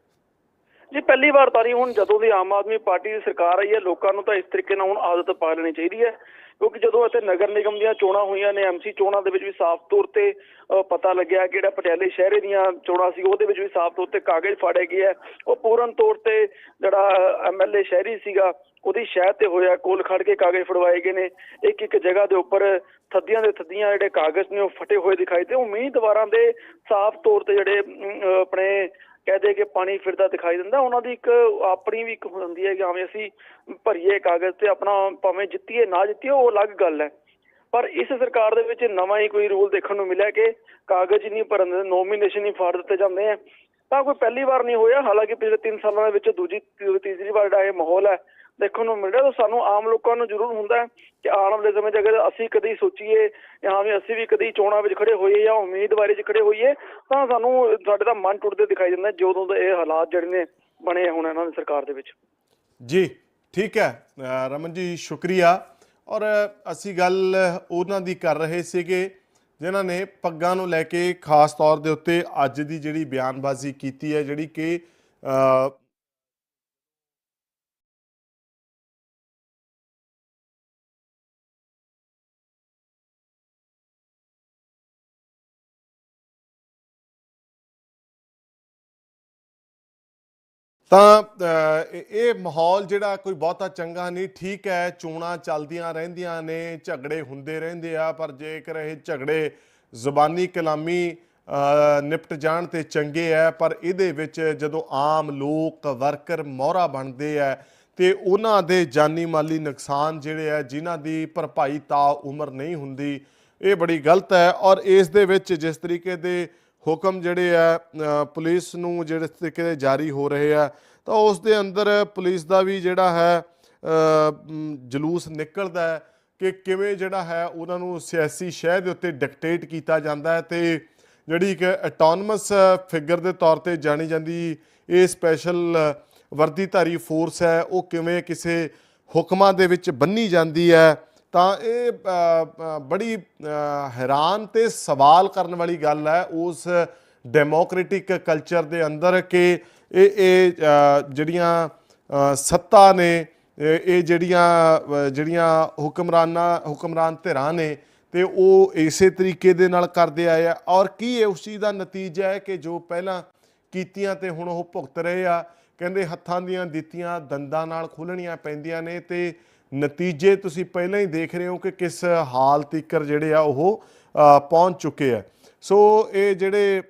ਜੀ, ਪਹਿਲੀ ਵਾਰ ਤਾਂ ਨਹੀਂ ਹੁਣ ਜਦੋਂ ਦੀ ਆਮ ਆਦਮੀ ਪਾਰਟੀ ਦੀ ਸਰਕਾਰ ਆਈ ਹੈ, ਲੋਕਾਂ ਨੂੰ ਤਾਂ ਇਸ ਤਰੀਕੇ ਨਾਲ ਹੁਣ ਆਦਤ ਪਾ ਲੈਣੀ ਚਾਹੀਦੀ ਹੈ। ਕਿਉਂਕਿ ਜਦੋਂ ਇੱਥੇ ਨਗਰ ਨਿਗਮ ਦੀਆਂ ਚੋਣਾਂ ਹੋਈਆਂ ਨੇ ਐਮਸੀ ਚੋਣਾਂ ਦੇ ਵਿੱਚ ਵੀ ਸਾਫ਼ ਤੌਰ ਤੇ ਪਤਾ ਲੱਗਿਆ ਕਿ ਜਿਹੜਾ ਪਟਿਆਲੇ ਸ਼ਹਿਰੇ ਦੀਆਂ ਚੋਣਾਂ ਸੀ, ਉਹਦੇ ਵਿੱਚ ਵੀ ਸਾਫ਼ ਤੌਰ ਤੇ ਕਾਗਜ਼ ਫਾੜੇ ਗਏ ਹੈ ਉਹ ਪੂਰਨ ਤੌਰ ਤੇ ਜਿਹੜਾ ਐਮਐਲਏ ਸ਼ਹਿਰੀ ਸੀਗਾ, ਉਹਦੀ ਸ਼ਹਿਰ ਤੇ ਹੋਇਆ, ਕੋਲ ਖੜ ਕੇ ਕਾਗਜ਼ ਫੜਵਾਏ ਗਏ ਨੇ। ਇੱਕ ਇੱਕ ਜਗ੍ਹਾ ਦੇ ਉੱਪਰ ਥੱਦੀਆਂ ਦੇ ਥੱਦੀਆਂ ਜਿਹੜੇ ਕਾਗਜ਼ ਨੇ, ਉਹ ਫਟੇ ਹੋਏ ਦਿਖਾਈ ਤੇ ਉਮੀਦਵਾਰਾਂ ਦੇ ਸਾਫ਼ ਤੌਰ ਤੇ ਜਿਹੜੇ ਆਪਣੇ ਕਹਦੇ ਕਿ ਪਾਣੀ ਫਿਰਦਾ ਦਿਖਾਈ ਦਿੰਦਾ, ਉਹਨਾਂ ਦੀ ਇੱਕ ਆਪਣੀ ਵੀ ਇੱਕ ਹੁੰਦੀ ਹੈ ਕਿ ਭਾਵੇਂ ਅਸੀਂ ਭਰੀਏ ਕਾਗਜ਼ ਤੇ ਆਪਣਾ ਭਾਵੇਂ ਜਿੱਤੀਏ, ਨਾ ਜਿੱਤੀਏ, ਉਹ ਅਲੱਗ ਗੱਲ ਹੈ। ਪਰ ਇਸ ਸਰਕਾਰ ਦੇ ਵਿੱਚ ਨਵਾਂ ਹੀ ਕੋਈ ਰੂਲ ਦੇਖਣ ਨੂੰ ਮਿਲਿਆ ਕਿ ਕਾਗਜ਼ ਹੀ ਨਹੀਂ ਭਰਨ ਦੇ ਨੋਮੀਨੇਸ਼ਨ ਹੀ ਫਾੜ ਦਿੱਤੇ ਜਾਂਦੇ ਆ ਤਾਂ ਕੋਈ ਪਹਿਲੀ ਵਾਰ ਨਹੀਂ ਹੋਇਆ, ਹਾਲਾਂਕਿ ਪਿਛਲੇ 3 ਸਾਲਾਂ ਦੇ ਵਿੱਚ ਦੂਜੀ ਤੀਸਰੀ ਵਾਰ ਜਿਹੜਾ ਇਹ ਮਾਹੌਲ ਹੈ ਦੇਖਣ ਨੂੰ ਮਿਲ ਰਿਹਾ ਤਾਂ ਸਾਨੂੰ ਆਮ ਲੋਕਾਂ ਨੂੰ ਜ਼ਰੂਰ ਹੁੰਦਾ ਹੈ ਕਿ ਆਉਣ ਵਾਲੇ ਸਮੇਂ 'ਚ ਅਗਰ ਅਸੀਂ ਕਦੀ ਸੋਚੀਏ ਜਾਂ ਵੀ ਅਸੀਂ ਵੀ ਕਦੀ ਚੋਣਾਂ ਵਿੱਚ ਖੜੇ ਹੋਈਏ ਜਾਂ ਉਮੀਦਵਾਰੀ 'ਚ ਖੜੇ ਹੋਈਏ ਤਾਂ ਸਾਨੂੰ ਸਾਡੇ ਦਾ ਮਨ ਟੁੱਟਦੇ ਦਿਖਾਈ ਦਿੰਦਾ ਜਦੋਂ ਦੇ ਇਹ ਹਾਲਾਤ ਜਿਹੜੇ ਨੇ ਬਣੇ ਹੁਣ ਇਹਨਾਂ ਦੀ ਸਰਕਾਰ ਦੇ ਵਿੱਚ। ਜੀ, ਠੀਕ ਹੈ। ਰਮਨ ਜੀ, ਸ਼ੁਕਰੀਆ। ਔਰ ਅਸੀਂ ਗੱਲ ਉਹਨਾਂ ਦੀ ਕਰ ਰਹੇ ਸੀਗੇ ਜਿਨ੍ਹਾਂ ਨੇ ਪੱਗਾਂ ਨੂੰ ਲੈ ਕੇ ਖਾਸ ਤੌਰ ਦੇ ਉੱਤੇ ਅੱਜ ਦੀ ਜਿਹੜੀ ਬਿਆਨਬਾਜ਼ੀ ਕੀਤੀ ਹੈ, ਜਿਹੜੀ ਕਿ ਤਾਂ ਇਹ- ਮਾਹੌਲ ਜਿਹੜਾ ਕੋਈ ਬਹੁਤਾ ਚੰਗਾ ਨਹੀਂ, ਠੀਕ ਹੈ, ਚੋਣਾਂ ਚੱਲਦੀਆਂ ਰਹਿੰਦੀਆਂ ਨੇ, ਝਗੜੇ ਹੁੰਦੇ ਰਹਿੰਦੇ ਆ, ਪਰ ਜੇਕਰ ਇਹ ਝਗੜੇ ਜ਼ੁਬਾਨੀ ਕਲਾਮੀ ਨਿਪਟ ਜਾਣ ਤੇ ਚੰਗੇ ਆ ਪਰ ਇਹਦੇ ਵਿੱਚ ਜਦੋਂ ਆਮ ਲੋਕ, ਵਰਕਰ ਮੋਹਰਾ ਬਣਦੇ ਆ ਤੇ ਉਹਨਾਂ ਦੇ ਜਾਨੀ ਮਾਲੀ ਨੁਕਸਾਨ ਜਿਹੜੇ ਆ ਜਿਨ੍ਹਾਂ ਦੀ ਭਰਪਾਈ ਤਾ ਉਮਰ ਨਹੀਂ ਹੁੰਦੀ, ਇਹ ਬੜੀ ਗਲਤ ਹੈ ਔਰ ਇਸ ਦੇ ਵਿੱਚ ਜਿਸ ਤਰੀਕੇ ਦੇ ਹੁਕਮ ਜਿਹੜੇ ਆ ਪੁਲਿਸ ਨੂੰ ਜਿਹੜੇ ਤਰੀਕੇ ਦੇ ਜਾਰੀ ਹੋ ਰਹੇ ਆ, ਤਾਂ ਉਸ ਦੇ ਅੰਦਰ ਪੁਲਿਸ ਦਾ ਵੀ ਜਿਹੜਾ ਹੈ ਜਲੂਸ ਨਿਕਲਦਾ ਹੈ ਕਿ ਕਿਵੇਂ ਜਿਹੜਾ ਹੈ ਉਹਨਾਂ ਨੂੰ ਸਿਆਸੀ ਸ਼ਹਿ ਦੇ ਉੱਤੇ ਡਿਕਟੇਟ ਕੀਤਾ ਜਾਂਦਾ ਹੈ ਤੇ ਜਿਹੜੀ ਇੱਕ ਆਟੋਨਮਸ ਫਿਗਰ ਦੇ ਤੌਰ ਤੇ ਜਾਣੀ ਜਾਂਦੀ ਇਹ ਸਪੈਸ਼ਲ ਵਰਦੀਧਾਰੀ ਫੋਰਸ ਹੈ, ਉਹ ਕਿਵੇਂ ਕਿਸੇ ਹੁਕਮਾਂ ਦੇ ਵਿੱਚ ਬੰਨੀ ਜਾਂਦੀ ਹੈ। ਤਾਂ ਇਹ ਬੜੀ ਹੈਰਾਨ ਤੇ ਸਵਾਲ ਕਰਨ ਵਾਲੀ ਗੱਲ ਹੈ ਉਸ ਡੈਮੋਕ੍ਰੈਟਿਕ ਕਲਚਰ ਦੇ ਅੰਦਰ ਕਿ ਇਹ ਇਹ ਜਿਹੜੀਆਂ ਸੱਤਾ ਨੇ, ਇਹ ਜਿਹੜੀਆਂ ਜਿਹੜੀਆਂ ਹੁਕਮਰਾਨਾਂ, ਹੁਕਮਰਾਨ ਧਿਰਾਂ ਨੇ ਤੇ ਉਹ ਇਸੇ ਤਰੀਕੇ ਦੇ ਨਾਲ ਕਰਦੇ ਆਏ ਆ। ਔਰ ਕੀ ਇਹ ਉਸ ਚੀਜ਼ ਦਾ ਨਤੀਜਾ ਹੈ ਕਿ ਜੋ ਪਹਿਲਾਂ ਕੀਤੀਆਂ ਤੇ ਹੁਣ ਉਹ ਭੁਗਤ ਰਹੇ ਆ? ਕਹਿੰਦੇ ਹੱਥਾਂ ਦੀਆਂ ਦਿੱਤੀਆਂ ਦੰਦਾਂ ਨਾਲ ਖੁੱਲਣੀਆਂ ਪੈਂਦੀਆਂ ਨੇ ਤੇ ਨਤੀਜੇ ਤੁਸੀਂ ਪਹਿਲਾਂ ਹੀ ਦੇਖ ਰਹੇ ਹੋ ਕਿ ਕਿਸ ਹਾਲ ਤੀਕਰ ਜਿਹੜੇ ਆ ਉਹ ਪਹੁੰਚ ਚੁੱਕੇ ਆ। ਸੋ ਇਹ ਜਿਹੜੇ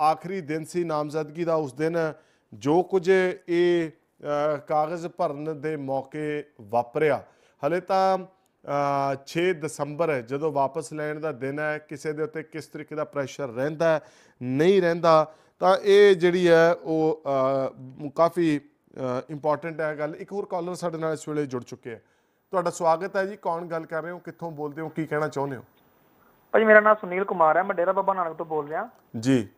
ਆਖਰੀ ਦਿਨ ਸੀ ਨਾਮਜ਼ਦਗੀ ਦਾ ਉਸ ਦਿਨ ਜੋ ਕੁਝ ਇਹ ਕਾਗਜ਼ ਭਰਨ ਦੇ ਮੌਕੇ ਵਾਪਰਿਆ। ਹਲੇ ਤਾਂ ਅ, 6 ਦਸੰਬਰ ਹੈ ਜਦੋਂ ਵਾਪਸ ਲੈਣ ਦਾ ਦਿਨ ਹੈ ਕਿਸੇ ਦੇ ਉੱਤੇ ਕਿਸ ਤਰੀਕੇ ਦਾ ਪ੍ਰੈਸ਼ਰ ਰਹਿੰਦਾ ਨਹੀਂ ਰਹਿੰਦਾ ਤਾਂ ਇਹ ਜਿਹੜੀ ਹੈ ਉਹ ਕਾਫੀ ਇੰਪੋਰਟੈਂਟ ਹੈ ਗੱਲ। ਇੱਕ ਹੋਰ ਕਾਲਰ ਸਾਡੇ ਨਾਲ ਇਸ ਵੇਲੇ ਜੁੜ ਚੁੱਕੇ ਹੈ ਤੁਹਾਡਾ ਸਵਾਗਤ ਹੈ ਜੀ। ਕੌਣ ਗੱਲ ਕਰ ਰਹੇ ਹੋ? ਕਿੱਥੋਂ ਬੋਲਦੇ ਹੋ? ਕੀ ਕਹਿਣਾ ਚਾਹੁੰਦੇ ਹੋ? ਭਾਜੀ ਮੇਰਾ ਨਾਮ ਸੁਨੀਲ ਕੁਮਾਰ ਹੈ। ਮੈਂ ਡੇਰਾ ਬਾਬਾ ਨਾਨਕ ਤੋਂ ਬੋਲ ਰਿਹਾ। ਜੀ।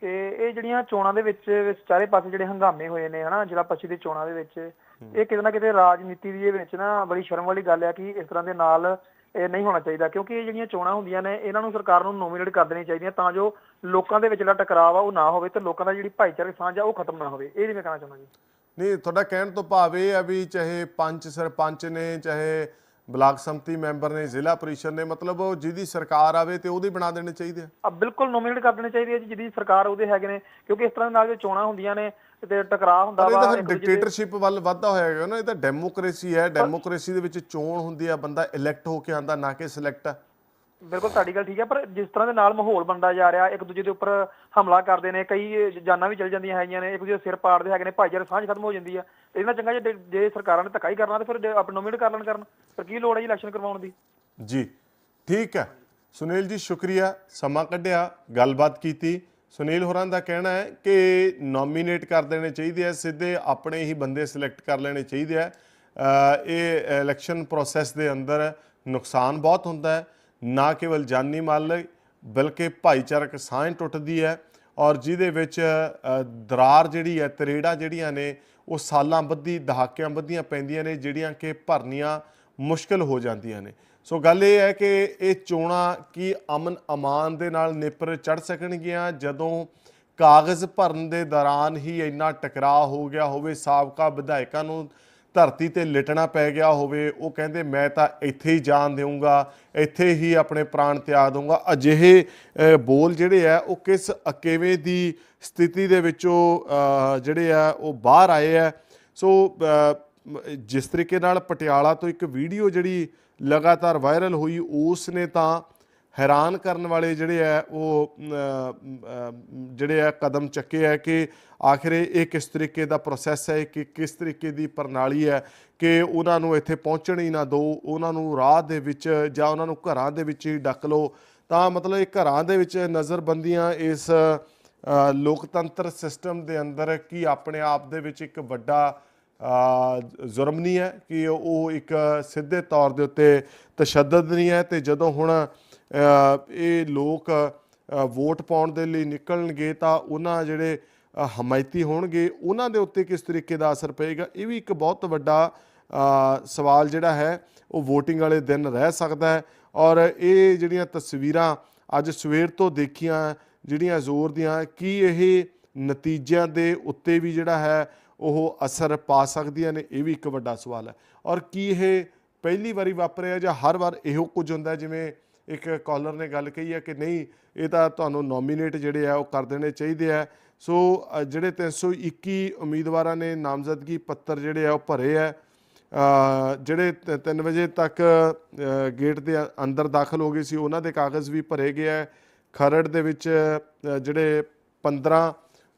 ਤੇ ਇਹ ਜਿਹੜੀਆਂ ਚੋਣਾਂ ਦੇ ਵਿੱਚ ਚਾਰੇ ਪਾਸੇ ਜਿਹੜੇ ਹੰਗਾਮੇ ਹੋਏ ਨੇ ਹਨਾ ਜ਼ਿਲ੍ਹਾ ਪੱਛੀ ਦੀ ਚੋਣਾਂ ਦੇ ਵਿੱਚ ਇਹ ਕਿਤੇ ਨਾ ਕਿਤੇ ਰਾਜਨੀਤੀ ਦੀ ਵਿੱਚ ਨਾ ਬੜੀ ਸ਼ਰਮ ਵਾਲੀ ਗੱਲ ਹੈ ਕਿ ਇਸ ਤਰ੍ਹਾਂ ਦੇ ਨਾਲ ਇਹ ਨਹੀਂ ਹੋਣਾ ਚਾਹੀਦਾ। ਕਿਉਂਕਿ ਇਹ ਜਿਹੜੀਆਂ ਚੋਣਾਂ ਹੁੰਦੀਆਂ ਨੇ ਇਹਨਾਂ ਨੂੰ ਸਰਕਾਰ ਨੂੰ ਨੋਮੀਨੇਟ ਕਰ ਦੇਣੀ ਚਾਹੀਦੀਆਂ ਤਾਂ ਜੋ ਲੋਕਾਂ ਦੇ ਵਿੱਚ ਜਿਹੜਾ ਟਕਰਾਅ ਆ ਉਹ ਨਾ ਹੋਵੇ ਤੇ ਲੋਕਾਂ ਦਾ ਜਿਹੜੀ ਭਾਈਚਾਰਕ ਸਾਂਝ ਆ ਉਹ ਖਤਮ ਨਾ ਹੋਵੇ। ਇਹ ਮੈਂ ਕਹਿਣਾ ਚਾਹੁੰਦਾ ਜੀ। ਨਹੀਂ ਤੁਹਾਡਾ ਕਹਿਣ ਤੋਂ ਭਾਵ ਇਹ ਹੈ ਵੀ ਚਾਹੇ ਪੰਚ ਸਰਪੰਚ ਨੇ ਚਾਹੇ ਬਲਾਕ ਸੰਮਤੀ ਮੈਂਬਰ ਨੇ ਜ਼ਿਲ੍ਹਾ ਪਰਿਸ਼ਦ ਨੇ ਮਤਲਬ ਉਹ ਜਿਹਦੀ ਸਰਕਾਰ ਆਵੇ ਤੇ ਉਹਦੀ ਬਣਾ ਦੇਣੇ ਚਾਹੀਦੇ ਆ। ਆ ਬਿਲਕੁਲ ਨੋਮੀਨੇਟ ਕਰ ਦੇਣੇ ਚਾਹੀਦੇ ਆ ਜੀ ਜਿਹਦੀ ਸਰਕਾਰ ਉਹਦੇ ਹੈਗੇ ਨੇ ਕਿਉਂਕਿ ਇਸ ਤਰ੍ਹਾਂ ਦੇ ਨਾਲ ਜੋ ਚੋਣਾਂ ਹੁੰਦੀਆਂ ਨੇ ਤੇ ਟਕਰਾਅ ਹੁੰਦਾ ਇਹ ਵਾ ਤਾਂ ਦੇ- ਡਿਕਟੇਟਰਸ਼ਿਪ ਵੱਲ ਵੱਧਦਾ ਹੋਇਆ ਹੈਗਾ ਨਾ ਇਹ ਤਾਂ ਡੈਮੋਕ੍ਰੇਸੀ ਹੈ ਡੈਮੋਕ੍ਰੇਸੀ ਦੇ ਵਿੱਚ ਚੋਣ ਹੁੰਦੀ ਆ ਬੰਦਾ ਇਲੈਕਟ ਹੋ ਕੇ ਆਂਦਾ ਨਾ ਕਿ ਸਿਲੈਕਟ ਆ। ਬਿਲਕੁਲ ਤੁਹਾਡੀ ਗੱਲ ਠੀਕ ਹੈ, ਪਰ ਜਿਸ ਤਰ੍ਹਾਂ ਦੇ ਨਾਲ ਮਾਹੌਲ ਬਣਦਾ ਜਾ ਰਿਹਾ, ਇੱਕ ਦੂਜੇ ਦੇ ਉੱਪਰ ਹਮਲਾ ਕਰਦੇ ਨੇ, ਕਈ ਜਾਨਾਂ ਵੀ ਚਲ ਜਾਂਦੀਆਂ ਹੈਗੀਆਂ ਨੇ, ਇੱਕ ਦੂਜੇ ਦੇ ਸਿਰ ਪਾੜਦੇ ਹੈਗੇ ਨੇ, ਭਾਈਚਾਰੇ ਸਾਂਝ ਖਤਮ ਹੋ ਜਾਂਦੀ ਆ। ਇਹਨਾਂ ਚੰਗਾ ਜੇ ਜੇ ਸਰਕਾਰਾਂ ਨੇ ਧੱਕਾ ਹੀ ਕਰਨਾ, ਤੇ ਫਿਰ ਆਪ ਨੋਮੀਨੇਟ ਕਰ ਲੈਣ ਕਰਨ, ਫਿਰ ਕੀ ਲੋੜ ਹੈ ਜੀ ਇਲੈਕਸ਼ਨ ਕਰਵਾਉਣ ਦੀ? ਜੀ, ਠੀਕ ਹੈ। ਸੁਨੀਲ ਜੀ, ਸ਼ੁਕਰੀਆ। ਸਮਾਂ ਕੱਢਿਆ, ਗੱਲਬਾਤ ਕੀਤੀ। ਸੁਨੀਲ ਹੋਰਾਂ ਦਾ ਕਹਿਣਾ ਹੈ ਕਿ ਨੋਮੀਨੇਟ ਕਰ ਦੇਣੇ ਚਾਹੀਦੇ ਆ, ਸਿੱਧੇ ਆਪਣੇ ਹੀ ਬੰਦੇ ਸਿਲੈਕਟ ਕਰ ਲੈਣੇ ਚਾਹੀਦੇ ਆ। ਇਹ ਇਲੈਕਸ਼ਨ ਪ੍ਰੋਸੈਸ ਦੇ ਅੰਦਰ ਨੁਕਸਾਨ ਬਹੁਤ ਹੁੰਦਾ ਹੈ। ਨਾ ਕੇਵਲ ਜਾਨੀ ਮਾਲ ਲਈ, ਬਲਕਿ ਭਾਈਚਾਰਕ ਸਾਂਝ ਟੁੱਟਦੀ ਹੈ ਔਰ ਜਿਹਦੇ ਵਿੱਚ ਦਰਾਰ ਜਿਹੜੀ ਹੈ, ਤਰੇੜਾਂ ਜਿਹੜੀਆਂ ਨੇ, ਉਹ ਸਾਲਾਂ ਬੱਧੀ, ਦਹਾਕਿਆਂ ਬੱਧੀਆਂ ਪੈਂਦੀਆਂ ਨੇ, ਜਿਹੜੀਆਂ ਕਿ ਭਰਨੀਆਂ ਮੁਸ਼ਕਲ ਹੋ ਜਾਂਦੀਆਂ ਨੇ। ਸੋ ਗੱਲ ਇਹ ਹੈ ਕਿ ਇਹ ਚੋਣਾਂ ਕੀ ਅਮਨ ਅਮਾਨ ਦੇ ਨਾਲ ਨਿਪਰ ਚੜ ਸਕਣਗੀਆਂ? ਜਦੋਂ ਕਾਗਜ਼ ਭਰਨ ਦੇ ਦੌਰਾਨ ਹੀ ਇੰਨਾ ਟਕਰਾਅ ਹੋ ਗਿਆ ਹੋਵੇ, ਸਾਬਕਾ ਵਿਧਾਇਕਾਂ ਨੂੰ ਧਰਤੀ ਤੇ ਲਿਟਣਾ ਪੈ ਗਿਆ ਹੋਵੇ, ਉਹ ਕਹਿੰਦੇ, ਮੈਂ ਤਾਂ ਇੱਥੇ ਹੀ ਜਾਨ ਦੇਵਾਂਗਾ ਇੱਥੇ ਹੀ ਆਪਣੇ ਪ੍ਰਾਣ ਤਿਆਗ ਦਊਂਗਾ। ਅਜਿਹੇ ਬੋਲ ਜਿਹੜੇ ਆ, ਉਹ ਕਿਸ ਅਕੇਵੇਂ ਦੀ ਸਥਿਤੀ ਦੇ ਵਿੱਚੋਂ ਜਿਹੜੇ ਆ, ਉਹ ਬਾਹਰ ਆਏ ਆ। ਸੋ ਜਿਸ ਤਰੀਕੇ ਨਾਲ ਪਟਿਆਲਾ ਤੋਂ ਇੱਕ ਵੀਡੀਓ ਜਿਹੜੀ ਲਗਾਤਾਰ ਵਾਇਰਲ ਹੋਈ, ਉਸ ਨੇ ਤਾਂ ਹੈਰਾਨ ਕਰਨ ਵਾਲੇ ਜਿਹੜੇ ਆ, ਉਹ ਜਿਹੜੇ ਆ ਕਦਮ ਚੱਕੇ ਆ ਕਿ ਆਖਿਰ ਇਹ ਕਿਸ ਤਰੀਕੇ ਦਾ ਪ੍ਰੋਸੈਸ ਹੈ ਕਿ, ਕਿਸ ਤਰੀਕੇ ਦੀ ਪ੍ਰਣਾਲੀ ਹੈ ਕਿ ਉਹਨਾਂ ਨੂੰ ਇੱਥੇ ਪਹੁੰਚਣ ਹੀ ਨਾ ਦਿਓ ਉਹਨਾਂ ਨੂੰ ਰਾਹ ਦੇ ਵਿੱਚ ਜਾਂ ਉਹਨਾਂ ਨੂੰ ਘਰਾਂ ਦੇ ਵਿੱਚ ਹੀ ਡੱਕ ਲਓ। ਤਾਂ ਮਤਲਬ ਇਹ ਘਰਾਂ ਦੇ ਵਿੱਚ ਨਜ਼ਰਬੰਦੀਆਂ ਇਸ ਲੋਕਤੰਤਰ ਸਿਸਟਮ ਦੇ ਅੰਦਰ ਕੀ ਆਪਣੇ ਆਪ ਦੇ ਵਿੱਚ ਇੱਕ ਵੱਡਾ ਜ਼ੁਰਮ ਨਹੀਂ ਹੈ, ਕਿ ਉਹ ਇੱਕ ਸਿੱਧੇ ਤੌਰ ਦੇ ਉੱਤੇ ਤਸ਼ੱਦਦ ਨਹੀਂ ਹੈ। ਤੇ ਜਦੋਂ ਹੁਣ ਇਹ ਲੋਕ ਵੋਟ ਪਾਉਣ ਦੇ ਲਈ ਨਿਕਲਣਗੇ ਤਾਂ ਉਹਨਾਂ ਜਿਹੜੇ ਹਮਾਇਤੀ ਹੋਣਗੇ, ਉਹਨਾਂ ਦੇ ਉੱਤੇ ਕਿਸ ਤਰੀਕੇ ਦਾ ਅਸਰ ਪਏਗਾ? ਇਹ ਵੀ ਇੱਕ ਬਹੁਤ ਵੱਡਾ ਸਵਾਲ ਜਿਹੜਾ ਹੈ, ਉਹ VOTING ਵਾਲੇ ਦਿਨ ਰਹਿ ਸਕਦਾ ਹੈ। ਔਰ ਇਹ ਜਿਹੜੀਆਂ ਤਸਵੀਰਾਂ ਅੱਜ ਸਵੇਰ ਤੋਂ ਦੇਖੀਆਂ, ਜਿਹੜੀਆਂ ਜ਼ੋਰ ਦੀਆਂ, ਕੀ ਇਹ ਨਤੀਜਿਆਂ ਦੇ ਉੱਤੇ ਵੀ ਜਿਹੜਾ ਹੈ, ਉਹ ਅਸਰ ਪਾ ਸਕਦੀਆਂ ਨੇ? ਇਹ ਵੀ ਇੱਕ ਵੱਡਾ ਸਵਾਲ ਹੈ। ਔਰ ਕੀ ਇਹ ਪਹਿਲੀ ਵਾਰੀ ਵਾਪਰਿਆ ਜਾਂ ਹਰ ਵਾਰ ਇਹੋ ਕੁਝ ਹੁੰਦਾ ਜਿਵੇਂ ਇੱਕ ਕਾਲਰ ਨੇ ਗੱਲ ਕਹੀ ਹੈ ਕਿ ਨਹੀਂ ਇਹ ਤਾਂ ਤੁਹਾਨੂੰ ਨੋਮੀਨੇਟ ਜਿਹੜੇ ਆ ਉਹ ਕਰ ਦੇਣੇ ਚਾਹੀਦੇ ਆ। ਸੋ ਅ, ਜਿਹੜੇ 321 ਉਮੀਦਵਾਰਾਂ ਨੇ ਨਾਮਜ਼ਦਗੀ ਪੱਤਰ ਜਿਹੜੇ ਆ ਉਹ ਭਰੇ ਆ। ਜਿਹੜੇ 3 ਵਜੇ ਤੱਕ ਗੇਟ ਦੇ ਅੰਦਰ ਦਾਖਲ ਹੋ ਗਏ ਸੀ ਉਹਨਾਂ ਦੇ ਕਾਗਜ਼ ਵੀ ਭਰੇ ਗਏ ਆ। ਖਰੜ ਦੇ ਵਿੱਚ ਜਿਹੜੇ 15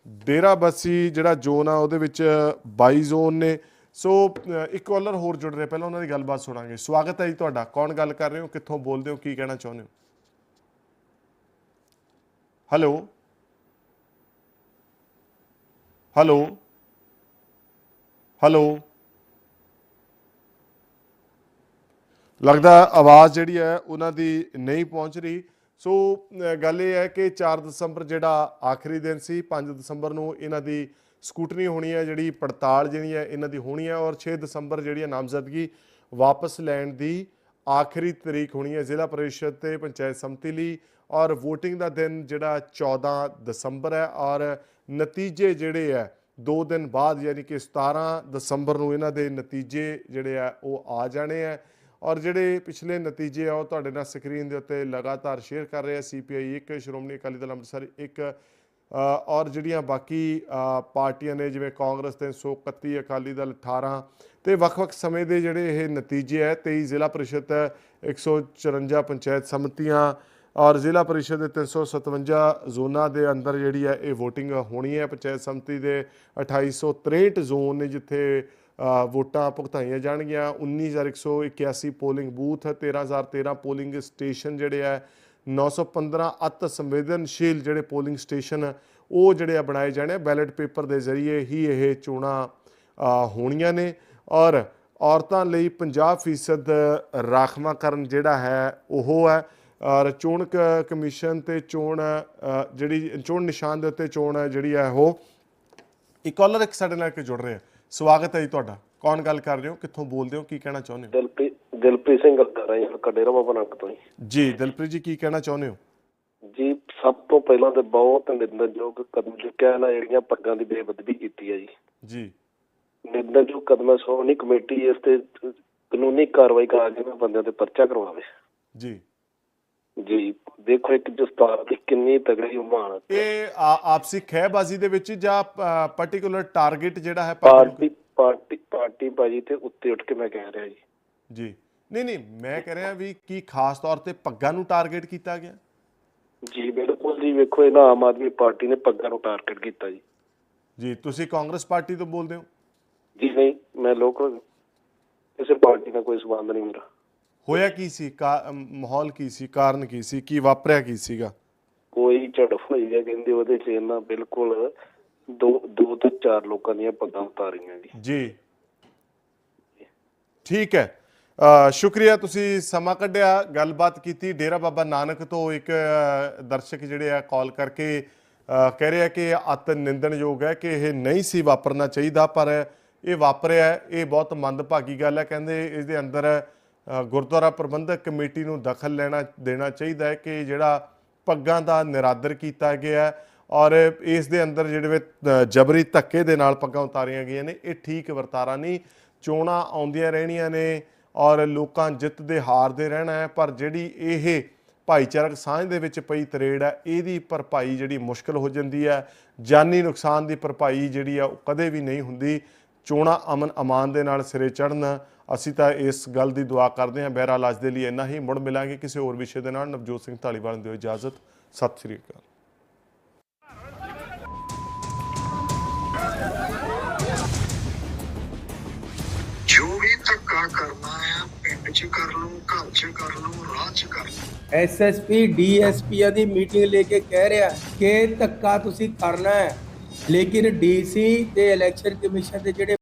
ਡੇਰਾ ਬੱਸੀ ਜਿਹੜਾ ਜ਼ੋਨ ਆ ਉਹਦੇ ਵਿੱਚ 22 ਜ਼ੋਨ ਨੇ। ਸੋ ਇੱਕ ਕਾਲਰ ਹੋਰ ਜੁੜ ਰਹੇ ਪਹਿਲਾਂ ਉਹਨਾਂ ਦੀ ਗੱਲਬਾਤ ਸੁਣਾਂਗੇ। ਸਵਾਗਤ ਹੈ ਜੀ ਤੁਹਾਡਾ। ਕੌਣ ਗੱਲ ਕਰ ਰਹੇ ਹੋ? ਕਿੱਥੋਂ ਬੋਲਦੇ ਹੋ? ਕੀ ਕਹਿਣਾ ਚਾਹੁੰਦੇ ਹੋ? ਹੈਲੋ? ਹੈਲੋ? ਹੈਲੋ? ਲੱਗਦਾ ਆਵਾਜ਼ ਜਿਹੜੀ ਹੈ, ਉਹਨਾਂ ਦੀ ਨਹੀਂ ਪਹੁੰਚ ਰਹੀ। ਸੋ ਗੱਲ ਇਹ ਹੈ ਕਿ 4 ਦਸੰਬਰ ਜਿਹੜਾ ਆਖਰੀ ਦਿਨ ਸੀ 5 ਦਸੰਬਰ ਨੂੰ ਇਹਨਾਂ ਦੀ ਸਕੂਟਨੀ ਹੋਣੀ ਹੈ, ਜਿਹੜੀ ਪੜਤਾਲ ਜਿਹੜੀ ਹੈ, ਇਹਨਾਂ ਦੀ ਹੋਣੀ ਹੈ ਔਰ 6 ਦਸੰਬਰ ਜਿਹੜੀ ਹੈ ਨਾਮਜ਼ਦਗੀ ਵਾਪਸ ਲੈਣ ਦੀ ਆਖਰੀ ਤਰੀਕ ਹੋਣੀ ਹੈ ਜ਼ਿਲ੍ਹਾ ਪਰਿਸ਼ਦ ਤੇ ਪੰਚਾਇਤ ਸਮਿਤੀ ਲਈ ਔਰ VOTING ਦਾ ਦਿਨ ਜਿਹੜਾ 14 ਦਸੰਬਰ ਹੈ ਔਰ ਨਤੀਜੇ ਜਿਹੜੇ ਹੈ 2 ਦਿਨ ਬਾਅਦ ਯਾਨੀ ਕਿ 17 ਦਸੰਬਰ ਨੂੰ ਇਹਨਾਂ ਦੇ ਨਤੀਜੇ ਜਿਹੜੇ ਆ ਉਹ ਆ ਜਾਣੇ ਆ ਔਰ ਜਿਹੜੇ ਪਿਛਲੇ ਨਤੀਜੇ ਆ, ਉਹ ਤੁਹਾਡੇ ਨਾਲ ਸਕਰੀਨ ਦੇ ਉੱਤੇ ਲਗਾਤਾਰ ਸ਼ੇਅਰ ਕਰ ਰਹੇ ਆ। ਸੀਪੀਆਈ ਇੱਕ, ਸ਼੍ਰੋਮਣੀ ਅਕਾਲੀ ਦਲ ਅੰਮ੍ਰਿਤਸਰ ਇੱਕ ਔਰ ਜਿਹੜੀਆਂ ਬਾਕੀ ਪਾਰਟੀਆਂ ਨੇ, ਜਿਵੇਂ ਕਾਂਗਰਸ 331 ਅਕਾਲੀ ਦਲ 18 ਤੇ ਵੱਖ-ਵੱਖ ਸਮੇਂ ਦੇ ਜਿਹੜੇ ਇਹ ਨਤੀਜੇ ਹੈ 23 ਜ਼ਿਲ੍ਹਾ ਪਰਿਸ਼ਦ 154 ਪੰਚਾਇਤ ਸਮਿਤੀਆਂ ਔਰ ਜ਼ਿਲ੍ਹਾ ਪਰਿਸ਼ਦ ਦੇ 357 ਜ਼ੋਨਾਂ ਦੇ ਅੰਦਰ ਜਿਹੜੀ ਹੈ, ਇਹ VOTING ਹੋਣੀ ਹੈ। ਪੰਚਾਇਤ ਸਮਿਤੀ ਦੇ 2863 ਜ਼ੋਨ ਨੇ ਜਿੱਥੇ ਵੋਟਾਂ ਭੁਗਤਾਈਆਂ ਜਾਣਗੀਆਂ। 19181 ਪੋਲਿੰਗ ਬੂਥ 13013 ਪੋਲਿੰਗ ਸਟੇਸ਼ਨ ਜਿਹੜੇ ਹੈ 915 ਅਤ ਸੰਵੇਦਨਸ਼ੀਲ ਜਿਹੜੇ ਪੋਲਿੰਗ ਸਟੇਸ਼ਨ ਉਹ ਜਿਹੜੇ ਆ ਬਣਾਏ ਜਾਣੇ ਬੈਲਟ ਪੇਪਰ ਦੇ ਜ਼ਰੀਏ ਹੀ ਇਹ ਚੋਣਾਂ ਹੋਣੀਆਂ ਨੇ ਔਰ ਔਰਤਾਂ ਲਈ 50% ਰਾਖਵਾਂਕਰਨ ਜਿਹੜਾ ਹੈ ਉਹ ਹੈ। ਔਰ ਚੋਣ ਕ- ਕਮਿਸ਼ਨ ਤੇ ਚੋਣ ਜਿਹੜੀ ਚੋਣ ਨਿਸ਼ਾਨ ਦੇ ਉੱਤੇ ਚੋਣ ਜਿਹੜੀ ਹੈ ਉਹ ਇਕੋਲਰ ਇੱਕ ਸਾਡੇ ਨਾਲ ਕੇ ਜੁੜ ਰਹੇ ਆ। ਸਵਾਗਤ ਹੈ ਜੀ ਤੁਹਾਡਾ। ਕੌਣ ਗੱਲ ਕਰ ਰਹੇ ਹੋ? ਕਿੱਥੋਂ ਬੋਲਦੇ ਹੋ? ਕੀ ਕਹਿਣਾ ਚਾਹੁੰਦੇ ਹੋ? ਦਿਲਪ੍ਰੀਤ ਸਿੰਘ ਗੱਲ ਕਰ ਰਿਹਾ ਹਾਂ ਹਲਕਾ ਡੇਰਾ ਬਾਬਾ ਨਾਨਕ ਤੋਂ ਜੀ। ਜੀ ਦਿਲਪ੍ਰੀਤ ਜੀ ਕੀ ਕਹਿਣਾ ਚਾਹੁੰਦੇ ਹੋ? ਜੀ ਸਭ ਤੋਂ ਪਹਿਲਾਂ ਤੇ ਬਹੁਤ ਨਿੰਦਣਯੋਗ ਕਦਮ ਚੁੱਕਿਆ ਨਾ ਜਿਹੜੀਆਂ ਪੱਗਾਂ ਦੀ ਬੇਅਦਬੀ ਕੀਤੀ ਹੈ ਜੀ। ਜੀ। ਨਿੰਦਣਯੋਗ ਕਦਮ ਸ਼੍ਰੋਮਣੀ ਕਮੇਟੀ ਇਸ ਤੇ ਕਾਨੂੰਨੀ ਕਾਰਵਾਈ ਕਰਾ ਕੇ ਬੰਦਿਆਂ ਤੇ ਪਰਚਾ ਕਰਵਾਵੇ। ਜੀ। ਜੀ ਦੇਖੋ ਇੱਕ ਦਸਤਾਰ ਦੀ ਕਿੰਨੀ ਤਗੜੀ ਉਮਾਨ ਇਹ ਆਪਸੀ ਖਹਿਬਾਜ਼ੀ ਦੇ ਵਿੱਚ ਜਾਂ ਪਾਰਟਿਕੂਲਰ ਟਾਰਗੇਟ ਜਿਹੜਾ ਹੈ? ਪਾਰਟੀ ਪਾਰਟੀ ਪਾਰਟੀ ਬਾਜੀ ਤੇ ਉੱਤੇ ਉੱਠ ਕੇ ਮੈਂ ਕਹਿ ਰਿਹਾ ਜੀ। ਜੀ। ਨਹੀਂ ਨਹੀਂ ਮੈਂ ਕਹਿ ਰਿਹਾ ਵੀ ਕੀ ਖਾਸ ਤੌਰ ਤੇ ਪੱਗਾਂ ਨੂੰ ਟਾਰਗੇਟ ਕੀਤਾ ਗਿਆ? ਜੀ ਬਿਲਕੁਲ ਜੀ ਵੇਖੋ ਇਹਨਾਂ ਆਮ ਆਦਮੀ ਪਾਰਟੀ ਨੇ ਪੱਗਾਂ ਨੂੰ ਟਾਰਗੇਟ ਕੀਤਾ ਜੀ। ਜੀ ਤੁਸੀਂ ਕਾਂਗਰਸ ਪਾਰਟੀ ਤੋਂ ਬੋਲਦੇ ਹੋ? ਜੀ ਨਹੀਂ ਮੈਂ ਲੋਕਲ ਕਿਸੇ ਪਾਰਟੀ ਨਾਲ ਕੋਈ ਸੰਬੰਧ ਨਹੀਂ ਮੇਰਾ। ਹੋਇਆ ਕੀ ਸੀ? ਕਾ- ਮਾਹੌਲ ਕੀ ਸੀ? ਕਾਰਨ ਕੀ ਸੀ? ਕੀ ਵਾਪਰਿਆ ਕੀ ਸੀਗਾ? ਕੋਈ ਝੜਪ ਹੋਈ ਹੈ ਕਹਿੰਦੇ ਉਹਦੇ ਚ ਇਹਨਾਂ ਬਿਲਕੁਲ ਦੋ ਦੋ ਤੋਂ ਚਾਰ ਲੋਕਾਂ ਦੀਆਂ ਪੱਗਾਂ ਉਤਾਰੀਆਂ ਜੀ। ਜੀ। ਠੀਕ ਹੈ। ਸ਼ੁਕਰੀਆ, ਤੁਸੀਂ ਸਮਾਂ ਕੱਢਿਆ, ਗੱਲਬਾਤ ਕੀਤੀ। ਡੇਰਾ ਬਾਬਾ ਨਾਨਕ ਤੋਂ ਇੱਕ ਦਰਸ਼ਕ ਜਿਹੜੇ ਆ ਕਾਲ ਕਰਕੇ ਕਹਿ ਰਿਹਾ ਕਿ ਇਹ ਅਤ ਨਿੰਦਣਯੋਗ ਹੈ ਕਿ ਇਹ ਨਹੀਂ ਸੀ ਵਾਪਰਨਾ ਚਾਹੀਦਾ, ਪਰ ਇਹ ਵਾਪਰਿਆ ਇਹ ਬਹੁਤ ਮੰਦਭਾਗੀ ਗੱਲ ਹੈ। ਕਹਿੰਦੇ ਇਸ ਦੇ ਅੰਦਰ ਗੁਰਦੁਆਰਾ ਪ੍ਰਬੰਧਕ ਕਮੇਟੀ ਨੂੰ ਦਖਲ ਲੈਣਾ, ਦੇਣਾ ਚਾਹੀਦਾ ਹੈ ਕਿ ਜਿਹੜਾ ਪੱਗਾਂ ਦਾ ਨਿਰਾਦਰ ਕੀਤਾ ਗਿਆ ਔਰ ਇਸ ਦੇ ਅੰਦਰ ਜਿਹੜੇ ਜਬਰੀ ਧੱਕੇ ਦੇ ਨਾਲ ਪੱਗਾਂ ਉਤਾਰੀਆਂ ਗਈਆਂ ਨੇ, ਇਹ ਠੀਕ ਵਰਤਾਰਾ ਨਹੀਂ। ਚੋਣਾਂ ਆਉਂਦੀਆਂ ਰਹਿਣੀਆਂ ਨੇ। ਔਰ ਲੋਕਾਂ ਜਿੱਤ ਦੇ ਹਾਰ ਦੇ ਰਹਿਣਾ ਹੈ, ਪਰ ਜਿਹੜੀ ਇਹ ਭਾਈਚਾਰਕ ਸਾਂਝ ਦੇ ਵਿੱਚ ਪਈ ਤਰੇੜ ਹੈ, ਇਹਦੀ ਭਰਪਾਈ ਜਿਹੜੀ ਮੁਸ਼ਕਲ ਹੋ ਜਾਂਦੀ ਹੈ, ਜਾਨੀ ਨੁਕਸਾਨ ਦੀ ਭਰਪਾਈ ਜਿਹੜੀ ਆ, ਉਹ ਕਦੇ ਵੀ ਨਹੀਂ ਹੁੰਦੀ। ਚੋਣਾਂ ਅਮਨ ਅਮਾਨ ਦੇ ਨਾਲ ਸਿਰੇ ਚੜਨ ਅਸੀਂ ਤਾਂ ਇਸ ਗੱਲ ਦੀ ਦੁਆ ਕਰਦੇ ਹਾਂ। ਬਹਿਰਾ ਅੱਜ ਦੇ ਲਈ ਇੰਨਾ ਹੀ। ਮੁੜ ਮਿਲਾਂਗੇ ਕਿਸੇ ਹੋਰ ਵਿਸ਼ੇ ਦੇ ਨਾਲ। ਨਵਜੋਤ ਸਿੰਘ ਢਾਲੀਵਾਲ ਨੂੰ ਦਿਓ ਇਜਾਜ਼ਤ। ਸਤਿ ਸ਼੍ਰੀ ਅਕਾਲ। ਧੱਕਾ ਕਰਨਾ ਹੈ ਪਿੰਡ 'ਚ ਕਰ ਲਓ ਘਰ 'ਚ ਕਰ ਲਓ ਰਾਹ 'ਚ ਕਰ ਲਓ ਐਸਐਸਪੀ ਡੀਐਸਪੀ ਦੀ ਮੀਟਿੰਗ ਲੈ ਕੇ ਕਹਿ ਰਿਹਾ ਕਿ ਧੱਕਾ ਤੁਸੀਂ ਕਰਨਾ ਹੈ। ਲੇਕਿਨ ਡੀਸੀ ਤੇ ਇਲੈਕਸ਼ਨ ਕਮਿਸ਼ਨ ਦੇ ਜਿਹੜੇ